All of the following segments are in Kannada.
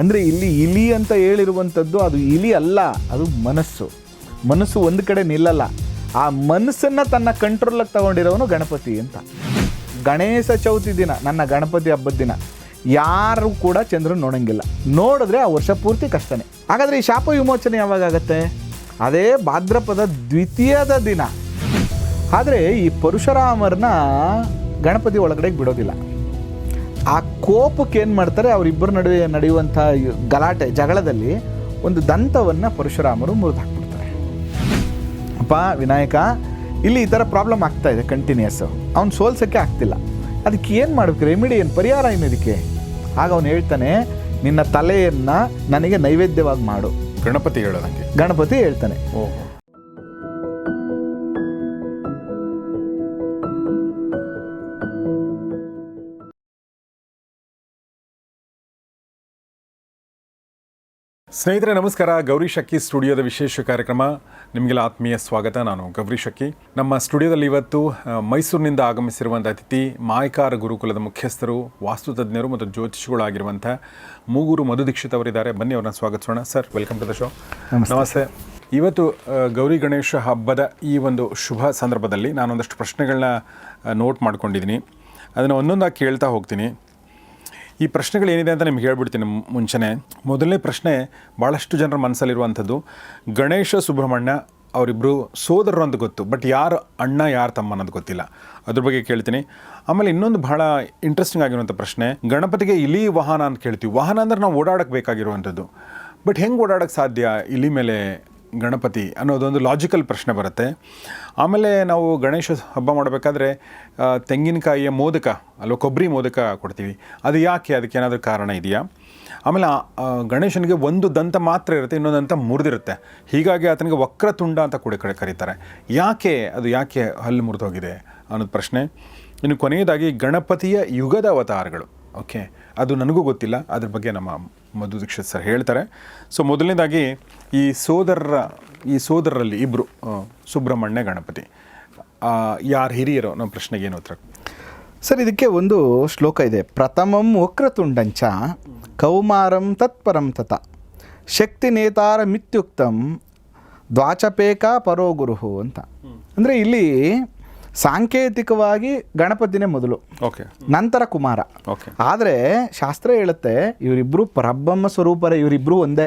ಅಂದರೆ ಇಲ್ಲಿ ಇಲಿ ಅಂತ ಹೇಳಿರುವಂಥದ್ದು ಅದು ಇಲಿ ಅಲ್ಲ, ಅದು ಮನಸ್ಸು. ಮನಸ್ಸು ಒಂದು ಕಡೆ ನಿಲ್ಲಲ್ಲ. ಆ ಮನಸ್ಸನ್ನು ತನ್ನ ಕಂಟ್ರೋಲಾಗಿ ತಗೊಂಡಿರೋನು ಗಣಪತಿ ಅಂತ. ಗಣೇಶ ಚೌತಿ ದಿನ, ನನ್ನ ಗಣಪತಿ ಹಬ್ಬದ ದಿನ. ಯಾರು ಕೂಡ ಚಂದ್ರನ ನೋಡೋಂಗಿಲ್ಲ. ನೋಡಿದ್ರೆ ಆ ವರ್ಷ ಪೂರ್ತಿ ಕಷ್ಟನೇ. ಹಾಗಾದರೆ ಈ ಶಾಪ ವಿಮೋಚನೆ ಯಾವಾಗ ಆಗತ್ತೆ? ಅದೇ ಭಾದ್ರಪದ ದ್ವಿತೀಯದ ದಿನ. ಆದರೆ ಈ ಪರಶುರಾಮರನ್ನ ಗಣಪತಿ ಒಳಗಡೆ ಬಿಡೋದಿಲ್ಲ. ಆ ಕೋಪಕ್ಕೆ ಏನು ಮಾಡ್ತಾರೆ ಅವರಿಬ್ಬರ ನಡುವೆ ನಡೆಯುವಂಥ ಗಲಾಟೆ ಜಗಳದಲ್ಲಿ ಒಂದು ದಂತವನ್ನು ಪರಶುರಾಮರು ಮುರಿದು ಹಾಕ್ಬಿಡ್ತಾರೆ. ಅಪ್ಪ ವಿನಾಯಕ ಇಲ್ಲಿ ಈ ಥರ ಪ್ರಾಬ್ಲಮ್ ಆಗ್ತಾ ಇದೆ ಕಂಟಿನ್ಯೂಸ್ ಅವ್ನು ಸೋಲ್ಸೋಕ್ಕೆ ಆಗ್ತಿಲ್ಲ. ಅದಕ್ಕೆ ಏನು ಮಾಡ್ಬೇಕು? ರೆಮಿಡಿ ಏನು? ಪರಿಹಾರ ಏನು ಇದಕ್ಕೆ? ಆಗ ಅವನು ಹೇಳ್ತಾನೆ ನಿನ್ನ ತಲೆಯನ್ನು ನನಗೆ ನೈವೇದ್ಯವಾಗಿ ಮಾಡು. ಗಣಪತಿ ಹೇಳೋದಕ್ಕೆ. ಗಣಪತಿ ಹೇಳ್ತಾನೆ. ಸ್ನೇಹಿತರೆ ನಮಸ್ಕಾರ. ಗೌರಿ ಶಕ್ಕಿ ಸ್ಟುಡಿಯೋದ ವಿಶೇಷ ಕಾರ್ಯಕ್ರಮ. ನಿಮಗೆಲ್ಲ ಆತ್ಮೀಯ ಸ್ವಾಗತ. ನಾನು ಗೌರಿ ಶಕ್ಕಿ ನಮ್ಮ ಸ್ಟುಡಿಯೋದಲ್ಲಿ ಇವತ್ತು ಮೈಸೂರಿನಿಂದ ಆಗಮಿಸಿರುವಂಥ ಅತಿಥಿ ಮಾಯಕಾರ ಗುರುಕುಲದ ಮುಖ್ಯಸ್ಥರು ವಾಸ್ತುತಜ್ಞರು ಮತ್ತು ಜ್ಯೋತಿಷಿಗಳಾಗಿರುವಂಥ ಮೂಗೂರು ಮಧು ದೀಕ್ಷಿತ್ ಅವರಿದ್ದಾರೆ. ಬನ್ನಿ ಅವ್ರನ್ನ ಸ್ವಾಗತಿಸೋಣ. Sir welcome to the show. ನಮಸ್ತೆ. ಇವತ್ತು ಗೌರಿ ಗಣೇಶ ಹಬ್ಬದ ಈ ಒಂದು ಶುಭ ಸಂದರ್ಭದಲ್ಲಿ ನಾನೊಂದಷ್ಟು ಪ್ರಶ್ನೆಗಳನ್ನ ನೋಟ್ ಮಾಡ್ಕೊಂಡಿದ್ದೀನಿ. ಅದನ್ನು ಒಂದೊಂದಾಗಿ ಕೇಳ್ತಾ ಹೋಗ್ತೀನಿ. ಈ ಪ್ರಶ್ನೆಗಳು ಏನಿದೆ ಅಂತ ನಿಮ್ಗೆ ಹೇಳ್ಬಿಡ್ತೀನಿ ಮುಂಚೆನೇ. ಮೊದಲನೇ ಪ್ರಶ್ನೆ ಭಾಳಷ್ಟು ಜನರ ಮನಸ್ಸಲ್ಲಿರುವಂಥದ್ದು. ಗಣೇಶ ಸುಬ್ರಹ್ಮಣ್ಯ ಅವರಿಬ್ಬರು ಸೋದರರು ಅಂತ ಗೊತ್ತು, ಬಟ್ ಯಾರು ಅಣ್ಣ, ಯಾರು ತಮ್ಮ ಅನ್ನೋದು ಗೊತ್ತಿಲ್ಲ. ಅದ್ರ ಬಗ್ಗೆ ಕೇಳ್ತೀನಿ. ಆಮೇಲೆ ಇನ್ನೊಂದು ಬಹಳ ಇಂಟ್ರೆಸ್ಟಿಂಗ್ ಆಗಿರುವಂಥ ಪ್ರಶ್ನೆ, ಗಣಪತಿಗೆ ಇಲಿ ವಾಹನ ಅಂತ ಕೇಳ್ತೀವಿ. ವಾಹನ ಅಂದ್ರೆ ನಾವು ಓಡಾಡಕ್ಕೆ ಬೇಕಾಗಿರುವಂಥದ್ದು. ಬಟ್ ಹೆಂಗೆ ಓಡಾಡಕ್ಕೆ ಸಾಧ್ಯ? ಇಲಿ ಮೇಲೆ ಗಣಪತಿ ಅನ್ನೋದೊಂದು ಲಾಜಿಕಲ್ ಪ್ರಶ್ನೆ ಬರುತ್ತೆ. ಆಮೇಲೆ ನಾವು ಗಣೇಶ ಹಬ್ಬ ಮಾಡಬೇಕಾದ್ರೆ ತೆಂಗಿನಕಾಯಿಯ ಮೋದಕ, ಅಲ್ವಾ, ಕೊಬ್ಬರಿ ಮೋದಕ ಕೊಡ್ತೀವಿ. ಅದು ಯಾಕೆ ಅದಕ್ಕೆ ಏನಾದರೂ ಕಾರಣ ಇದೆಯಾ? ಆಮೇಲೆ ಗಣೇಶನಿಗೆ ಒಂದು ದಂತ ಮಾತ್ರ ಇರುತ್ತೆ, ಇನ್ನೊಂದು ದಂತ ಮುರಿದಿರುತ್ತೆ. ಹೀಗಾಗಿ ಆತನಿಗೆ ವಕ್ರತುಂಡ ಅಂತ ಕೂಡ ಕಡೆ ಕರೀತಾರೆ. ಯಾಕೆ, ಅದು ಯಾಕೆ ಹಲ್ಲು ಮುರಿದೋಗಿದೆ ಅನ್ನೋದು ಪ್ರಶ್ನೆ. ಇನ್ನು ಕೊನೆಯದಾಗಿ ಗಣಪತಿಯ ಯುಗದ ಅವತಾರಗಳು. ಓಕೆ, ಅದು ನನಗೂ ಗೊತ್ತಿಲ್ಲ, ಅದ್ರ ಬಗ್ಗೆ ನಮ್ಮ ಮಧು ದೀಕ್ಷಿತ್ ಸರ್ ಹೇಳ್ತಾರೆ. ಸೊ ಮೊದಲನೇದಾಗಿ ಈ ಸೋದರರ ಈ ಸೋದರರಲ್ಲಿ ಇಬ್ಬರು ಸುಬ್ರಹ್ಮಣ್ಯ ಗಣಪತಿ. ಯಾರು ಹಿರಿಯರು ನಮ್ಮ ಪ್ರಶ್ನೆಗೆ ಏನು ಉತ್ತರ? ಸರ್ ಇದಕ್ಕೆ ಒಂದು ಶ್ಲೋಕ ಇದೆ. ಪ್ರಥಮಂ ವಕ್ರತುಂಡಂಚ ಕೌಮಾರಂ ತತ್ಪರಂ ತತ. ಶಕ್ತಿ ನೇತಾರ ಮಿತ್ಯುಕ್ತಂ ದ್ವಾಚಪೇಕ ಪರೋ ಗುರುಹು ಅಂತ. ಅಂದರೆ ಇಲ್ಲಿ ಸಾಂಕೇತಿಕವಾಗಿ ಗಣಪತಿನೇ ಮೊದಲು. ಓಕೆ ನಂತರ ಕುಮಾರ. ಓಕೆ ಆದರೆ ಶಾಸ್ತ್ರ ಹೇಳುತ್ತೆ ಇವರಿಬ್ಬರು ಪರಬ್ರಹ್ಮ ಸ್ವರೂಪರೇ ಇವರಿಬ್ಬರು ಒಂದೇ.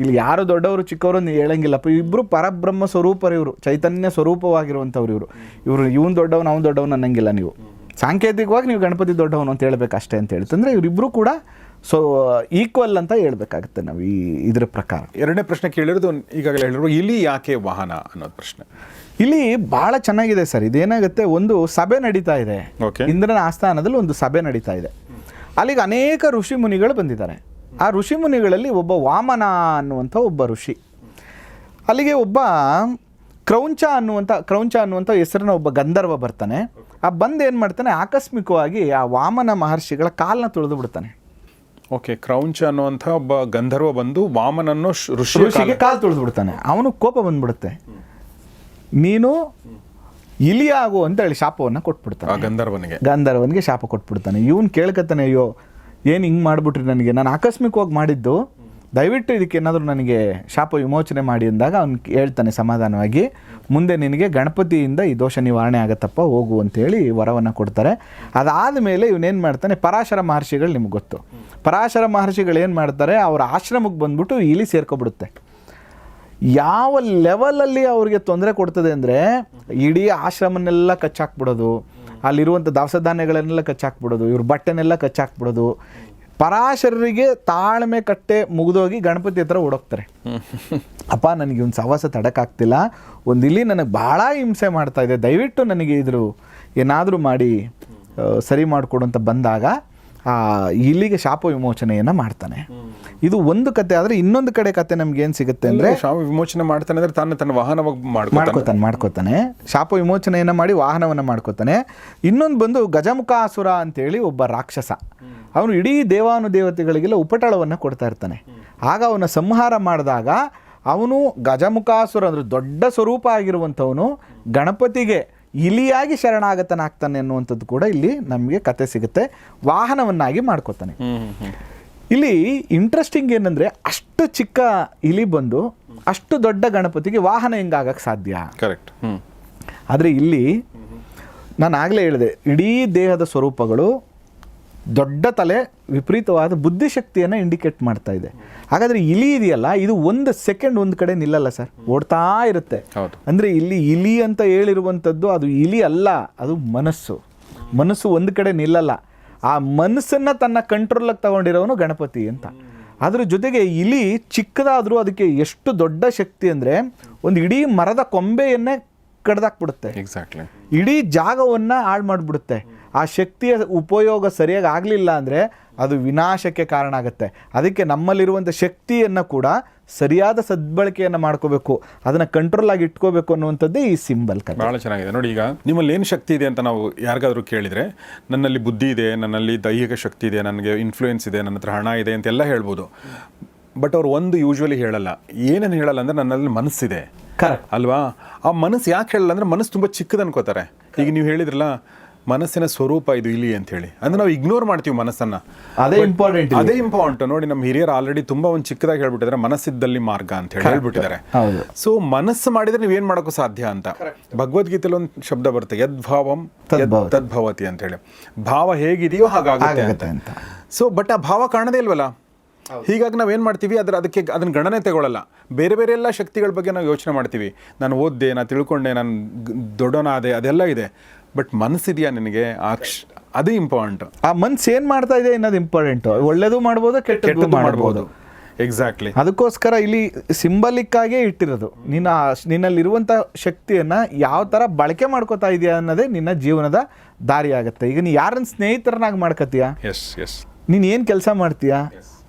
ಇಲ್ಲಿ ಯಾರು ದೊಡ್ಡವರು ಚಿಕ್ಕವರು ನೀವು ಹೇಳಂಗಿಲ್ಲಪ್ಪ ಇಬ್ಬರು ಪರಬ್ರಹ್ಮ ಸ್ವರೂಪರು ಇವರು ಚೈತನ್ಯ ಸ್ವರೂಪವಾಗಿರುವಂಥವ್ರು ಇವರು. ಇವರು ಇವನು ದೊಡ್ಡವನು ಅವನು ದೊಡ್ಡವನು ಅನ್ನಂಗಿಲ್ಲ ನೀವು. ಸಾಂಕೇತಿಕವಾಗಿ ನೀವು ಗಣಪತಿ ದೊಡ್ಡವನು ಅಂತ ಹೇಳ್ಬೇಕಷ್ಟೇ ಅಂತ ಹೇಳ್ತಂದ್ರೆ ಇವರಿಬ್ಬರು ಕೂಡ ಸೊ ಈಕ್ವಲ್ ಅಂತ ಹೇಳ್ಬೇಕಾಗುತ್ತೆ ನಾವು ಈ ಇದ್ರ ಪ್ರಕಾರ. ಎರಡನೇ ಪ್ರಶ್ನೆ ಕೇಳಿರೋದು ಈಗಾಗಲೇ ಹೇಳಿರುವ ಇಲಿ ಯಾಕೆ ವಾಹನ ಅನ್ನೋದು ಪ್ರಶ್ನೆ. ಇಲ್ಲಿ ಬಹಳ ಚೆನ್ನಾಗಿದೆ ಸರ್. ಇದೇನಾಗುತ್ತೆ? ಒಂದು ಸಭೆ ನಡೀತಾ ಇದೆ. ಇಂದ್ರನ ಆಸ್ಥಾನದಲ್ಲಿ ಒಂದು ಸಭೆ ನಡೀತಾ ಇದೆ. ಅಲ್ಲಿಗೆ ಅನೇಕ ಋಷಿ ಮುನಿಗಳು ಬಂದಿದ್ದಾರೆ. ಆ ಋಷಿ ಮುನಿಗಳಲ್ಲಿ ಒಬ್ಬ ವಾಮನ ಅನ್ನುವಂಥ ಒಬ್ಬ ಋಷಿ. ಅಲ್ಲಿಗೆ ಒಬ್ಬ ಕ್ರೌಂಚ ಅನ್ನುವಂಥ ಕ್ರೌಂಚ ಅನ್ನುವಂಥ ಹೆಸರಿನ ಒಬ್ಬ ಗಂಧರ್ವ ಬರ್ತಾನೆ. ಆ ಬಂದು ಏನು ಮಾಡ್ತಾನೆ? ಆಕಸ್ಮಿಕವಾಗಿ ಆ ವಾಮನ ಮಹರ್ಷಿಗಳ ಕಾಲನ್ನ ತುಳಿದು ಬಿಡ್ತಾನೆ. ಓಕೆ ಕ್ರೌಂಚ ಅನ್ನುವಂಥ ಒಬ್ಬ ಗಂಧರ್ವ ಬಂದು ವಾಮನನ್ನು ಋಷಿ ಋಷಿಗೆ ಕಾಲು ತುಳಿದು ಬಿಡ್ತಾನೆ. ಅವನು ಕೋಪ ಬಂದ್ಬಿಡುತ್ತೆ. ನೀನು ಇಲಿ ಆಗು ಅಂತ ಹೇಳಿ ಶಾಪವನ್ನು ಕೊಟ್ಬಿಡ್ತಾನೆ. ಗಂಧರ್ವನಿಗೆ. ಗಂಧರ್ವನಿಗೆ ಶಾಪ ಕೊಟ್ಬಿಡ್ತಾನೆ. ಇವನು ಕೇಳ್ಕತ್ತಾನೆ ಅಯ್ಯೋ ಏನು ಹಿಂಗೆ ಮಾಡಿಬಿಟ್ರಿ ನನಗೆ? ನಾನು ಆಕಸ್ಮಿಕವಾಗಿ ಮಾಡಿದ್ದು. ದಯವಿಟ್ಟು ಇದಕ್ಕೆ ಏನಾದರೂ ನನಗೆ ಶಾಪ ವಿಮೋಚನೆ ಮಾಡಿ ಅಂದಾಗ ಅವ್ನು ಹೇಳ್ತಾನೆ ಸಮಾಧಾನವಾಗಿ ಮುಂದೆ ನಿನಗೆ ಗಣಪತಿಯಿಂದ ಈ ದೋಷ ನಿವಾರಣೆ ಆಗತ್ತಪ್ಪ ಹೋಗು ಅಂತೇಳಿ ವರವನ್ನು ಕೊಡ್ತಾರೆ. ಅದಾದ ಮೇಲೆ ಇವನೇನು ಮಾಡ್ತಾನೆ ಪರಾಶರ ಮಹರ್ಷಿಗಳು ನಿಮ್ಗೆ ಗೊತ್ತು. ಪರಾಶರ ಮಹರ್ಷಿಗಳು ಏನು ಮಾಡ್ತಾರೆ ಅವರ ಆಶ್ರಮಕ್ಕೆ ಬಂದ್ಬಿಟ್ಟು ಇಲಿ ಸೇರ್ಕೊಬಿಡುತ್ತೆ. ಯಾವ ಲೆವೆಲಲ್ಲಿ ಅವ್ರಿಗೆ ತೊಂದರೆ ಕೊಡ್ತದೆ ಅಂದರೆ ಇಡೀ ಆಶ್ರಮನೆಲ್ಲ ಕಚ್ಚಾಕ್ಬಿಡೋದು. ಅಲ್ಲಿರುವಂಥ ದವಸ ಧಾನ್ಯಗಳನ್ನೆಲ್ಲ ಕಚ್ಚಾಕ್ಬಿಡೋದು. ಇವ್ರ ಬಟ್ಟೆನೆಲ್ಲ ಕಚ್ಚಾಕ್ಬಿಡೋದು. ಪರಾಶರರಿಗೆ ತಾಳ್ಮೆ ಕಟ್ಟೆ ಮುಗಿದೋಗಿ ಗಣಪತಿ ಹತ್ರ ಓಡೋಗ್ತಾರೆ. ಅಪ್ಪ, ನನಗೆ ಒಂದು ಸವಾಸ ತಡಕಾಗ್ತಿಲ್ಲ. ಒಂದು ಇಲ್ಲಿ ನನಗೆ ಭಾಳ ಹಿಂಸೆ ಮಾಡ್ತಾ ಇದೆ. ದಯವಿಟ್ಟು ನನಗೆ ಇದ್ರು ಏನಾದರೂ ಮಾಡಿ ಸರಿ ಮಾಡಿಕೊಡು ಅಂತ ಬಂದಾಗ ಇಲ್ಲಿಗೆ ಶಾಪ ವಿಮೋಚನೆಯನ್ನು ಮಾಡ್ತಾನೆ. ಇದು ಒಂದು ಕತೆ ಆದರೆ ಇನ್ನೊಂದು ಕಡೆ ಕತೆ ನಮ್ಗೆ ಏನು ಸಿಗುತ್ತೆ ಅಂದರೆ ಶಾಪ ವಿಮೋಚನೆ ಮಾಡ್ತಾನೆ ಅಂದ್ರೆ ತಾನು ತನ್ನ ವಾಹನವಾಗಿ ಮಾಡ್ಕೊತಾನೆ. ಮಾಡ್ಕೋತಾನೆ ಮಾಡ್ಕೋತಾನೆ. ಶಾಪ ವಿಮೋಚನೆಯನ್ನು ಮಾಡಿ ವಾಹನವನ್ನು ಮಾಡ್ಕೋತಾನೆ. ಇನ್ನೊಂದು ಬಂದು ಗಜಮುಖಾಸುರ ಅಂತೇಳಿ ಒಬ್ಬ ರಾಕ್ಷಸ. ಅವನು ಇಡೀ ದೇವಾನುದೇವತೆಗಳಿಗೆಲ್ಲ ಉಪಟಳವನ್ನು ಕೊಡ್ತಾ ಇರ್ತಾನೆ. ಆಗ ಅವನ ಸಂಹಾರ ಮಾಡಿದಾಗ ಅವನು ಗಜಮುಖಾಸುರ ಅಂದ್ರೆ ದೊಡ್ಡ ಸ್ವರೂಪ ಆಗಿರುವಂಥವನು ಗಣಪತಿಗೆ ಇಲಿಯಾಗಿ ಶರಣಾಗತನಾಗ್ತಾನೆ ಅನ್ನುವಂಥದ್ದು ಕೂಡ ಇಲ್ಲಿ ನಮಗೆ ಕತೆ ಸಿಗುತ್ತೆ. ವಾಹನವನ್ನಾಗಿ ಮಾಡ್ಕೋತಾನೆ. ಇಲ್ಲಿ ಇಂಟ್ರೆಸ್ಟಿಂಗ್ ಏನಂದ್ರೆ ಅಷ್ಟು ಚಿಕ್ಕ ಇಲಿ ಬಂದು ಅಷ್ಟು ದೊಡ್ಡ ಗಣಪತಿಗೆ ವಾಹನ ಹೆಂಗಾಗಕ್ಕೆ ಸಾಧ್ಯ? ಕರೆಕ್ಟ್ ಆದರೆ ಇಲ್ಲಿ ನಾನು ಆಗಲೇ ಹೇಳಿದೆ ಇಡೀ ದೇಹದ ಸ್ವರೂಪಗಳು ದೊಡ್ಡ ತಲೆ ವಿಪರೀತವಾದ ಬುದ್ಧಿಶಕ್ತಿಯನ್ನು ಇಂಡಿಕೇಟ್ ಮಾಡ್ತಾ ಇದೆ. ಹಾಗಾದರೆ ಇಲಿ ಇದೆಯಲ್ಲ ಇದು ಒಂದು ಸೆಕೆಂಡ್ ಒಂದು ಕಡೆ ನಿಲ್ಲಲ್ಲ ಸರ್? ಓಡ್ತಾ ಇರುತ್ತೆ. ಅಂದರೆ ಇಲ್ಲಿ ಇಲಿ ಅಂತ ಹೇಳಿರುವಂಥದ್ದು ಅದು ಇಲಿ ಅಲ್ಲ ಅದು ಮನಸ್ಸು. ಮನಸ್ಸು ಒಂದು ಕಡೆ ನಿಲ್ಲಲ್ಲ. ಆ ಮನಸ್ಸನ್ನು ತನ್ನ ಕಂಟ್ರೋಲಾಗಿ ತಗೊಂಡಿರೋನು ಗಣಪತಿ ಅಂತ. ಅದ್ರ ಜೊತೆಗೆ ಇಲಿ ಚಿಕ್ಕದಾದರೂ ಅದಕ್ಕೆ ಎಷ್ಟು ದೊಡ್ಡ ಶಕ್ತಿ ಅಂದರೆ ಒಂದು ಇಡೀ ಮರದ ಕೊಂಬೆಯನ್ನೇ ಕಡ್ದಾಕ್ಬಿಡುತ್ತೆ. ಎಕ್ಸಾಕ್ಟ್ಲಿ ಇಡೀ ಜಾಗವನ್ನು ಹಾಳು ಮಾಡಿಬಿಡುತ್ತೆ. ಆ ಶಕ್ತಿಯ ಉಪಯೋಗ ಸರಿಯಾಗಿ ಆಗಲಿಲ್ಲ ಅಂದರೆ ಅದು ವಿನಾಶಕ್ಕೆ ಕಾರಣ ಆಗುತ್ತೆ. ಅದಕ್ಕೆ ನಮ್ಮಲ್ಲಿರುವಂಥ ಶಕ್ತಿಯನ್ನು ಕೂಡ ಸರಿಯಾದ ಸದ್ಬಳಕೆಯನ್ನು ಮಾಡ್ಕೋಬೇಕು. ಅದನ್ನು ಕಂಟ್ರೋಲ್ ಆಗಿ ಇಟ್ಕೋಬೇಕು ಅನ್ನುವಂಥದ್ದೇ ಈ ಸಿಂಬಲ್ ಕತೆ ಭಾಳ ಚೆನ್ನಾಗಿದೆ. ನೋಡಿ ಈಗ ನಿಮ್ಮಲ್ಲಿ ಏನು ಶಕ್ತಿ ಇದೆ ಅಂತ ನಾವು ಯಾರಿಗಾದರೂ ಕೇಳಿದರೆ ನನ್ನಲ್ಲಿ ಬುದ್ಧಿ ಇದೆ ನನ್ನಲ್ಲಿ ದೈಹಿಕ ಶಕ್ತಿ ಇದೆ ನನಗೆ ಇನ್ಫ್ಲೂಯೆನ್ಸ್ ಇದೆ ನನ್ನ ಹತ್ರ ಹಣ ಇದೆ ಅಂತೆಲ್ಲ ಹೇಳ್ಬೋದು. ಬಟ್ ಅವ್ರು ಒಂದು ಯೂಶ್ವಲಿ ಹೇಳಲ್ಲ. ಏನೇನು ಹೇಳಲ್ಲ ಅಂದರೆ ನನ್ನಲ್ಲಿ ಮನಸ್ಸಿದೆ. ಕರೆಕ್ಟ್ ಅಲ್ವಾ? ಆ ಮನಸ್ಸು ಯಾಕೆ ಹೇಳಲ್ಲ ಅಂದರೆ ಮನಸ್ಸು ತುಂಬ ಚಿಕ್ಕದನ್ಕೋತಾರೆ ಈಗ ನೀವು ಹೇಳಿದ್ರಲ್ಲ ಮನಸ್ಸಿನ ಸ್ವರೂಪ ಇದು ಇಲ್ಲಿ ಅಂತ ಹೇಳಿ ಅಂದ್ರೆ ನಾವು ಇಗ್ನೋರ್ ಮಾಡ್ತೀವಿ ಮನಸ್ಸನ್ನ. ಅದೇ ಇಂಪಾರ್ಟೆಂಟ್ ಅದೇ ಇಂಪಾರ್ಟೆಂಟ್ ನೋಡಿ ನಮ್ಮ ಹಿರಿಯರು ಆಲ್ರೆಡಿ ತುಂಬಾ ಒಂದು ಚಿಕ್ಕದಾಗಿ ಹೇಳ್ಬಿಟ್ಟಿದ್ರೆ ಮನಸ್ಸಿದ್ದಲ್ಲಿ ಮಾರ್ಗ ಅಂತ ಹೇಳಿ ಹೇಳ್ಬಿಟ್ಟಿದ್ದಾರೆ. ಹೌದು. ಸೊ ಮನಸ್ಸು ಮಾಡಿದ್ರೆ ನೀವೇನ್ ಮಾಡೋಕ್ಕೂ ಸಾಧ್ಯ ಅಂತ. ಭಗವದ್ಗೀತೆಯಲ್ಲಿ ಒಂದು ಶಬ್ದ ಬರುತ್ತೆ ಯದ್ಭಾವಂ ಯದ್ ತದ್ಭವತಿ. ಅಂತ ಹೇಳಿ. ಭಾವ ಹೇಗಿದೆಯೋ ಹಾಗಾಗುತ್ತೆ ಅಂತ. ಸೊ ಬಟ್ ಆ ಭಾವ ಕಾಣದೇ ಇಲ್ವಲ್ಲ? ಹೀಗಾಗಿ ನಾವೇನು ಮಾಡ್ತೀವಿ? ಅದ್ರ ಅದಕ್ಕೆ ಅದನ್ನ ಗಣನೆ ತಗೊಳ್ಳಲ್ಲ ಬೇರೆ ಬೇರೆ ಎಲ್ಲ ಶಕ್ತಿಗಳ ಬಗ್ಗೆ ನಾವು ಯೋಚನೆ ಮಾಡ್ತೀವಿ. ನಾನು ಓದ್ದೆ ನಾನು ತಿಳ್ಕೊಂಡೆ ನಾನು ದೊಡ್ಡವನಾದೆ ಅದೆಲ್ಲ ಇದೆ. ಬಟ್ ಮನಸ್ಸಿದೆಯಾ ನಿನಗೆ? ಆ ಅದು ಇಂಪಾರ್ಟೆಂಟ್ ಆ ಮನ್ಸು ಏನು ಮಾಡ್ತಾ ಇದೆ ಅನ್ನೋದು ಇಂಪಾರ್ಟೆಂಟ್ ಒಳ್ಳೇದು ಮಾಡ್ಬೋದು ಕೆಟ್ಟದ್ದು ಮಾಡ್ಬೋದು. ಎಕ್ಸಾಕ್ಟ್ಲಿ ಅದಕ್ಕೋಸ್ಕರ ಇಲ್ಲಿ ಸಿಂಬಲಿಕ್ ಆಗೇ ಇಟ್ಟಿರೋದು. ನಿನ್ನ ನಿನ್ನಲ್ಲಿರುವಂಥ ಶಕ್ತಿಯನ್ನ ಯಾವ ತರ ಬಳಕೆ ಮಾಡ್ಕೋತಾ ಇದೆಯಾ ಅನ್ನೋದೇ ನಿನ್ನ ಜೀವನದ ದಾರಿ ಆಗುತ್ತೆ ಈಗ ನೀ ಯಾರನ್ನ ಸ್ನೇಹಿತರನ್ನಾಗಿ ಮಾಡ್ಕೋತೀಯ ಎಸ್ ಎಸ್ ನೀನು ಏನು ಕೆಲಸ ಮಾಡ್ತೀಯಾ?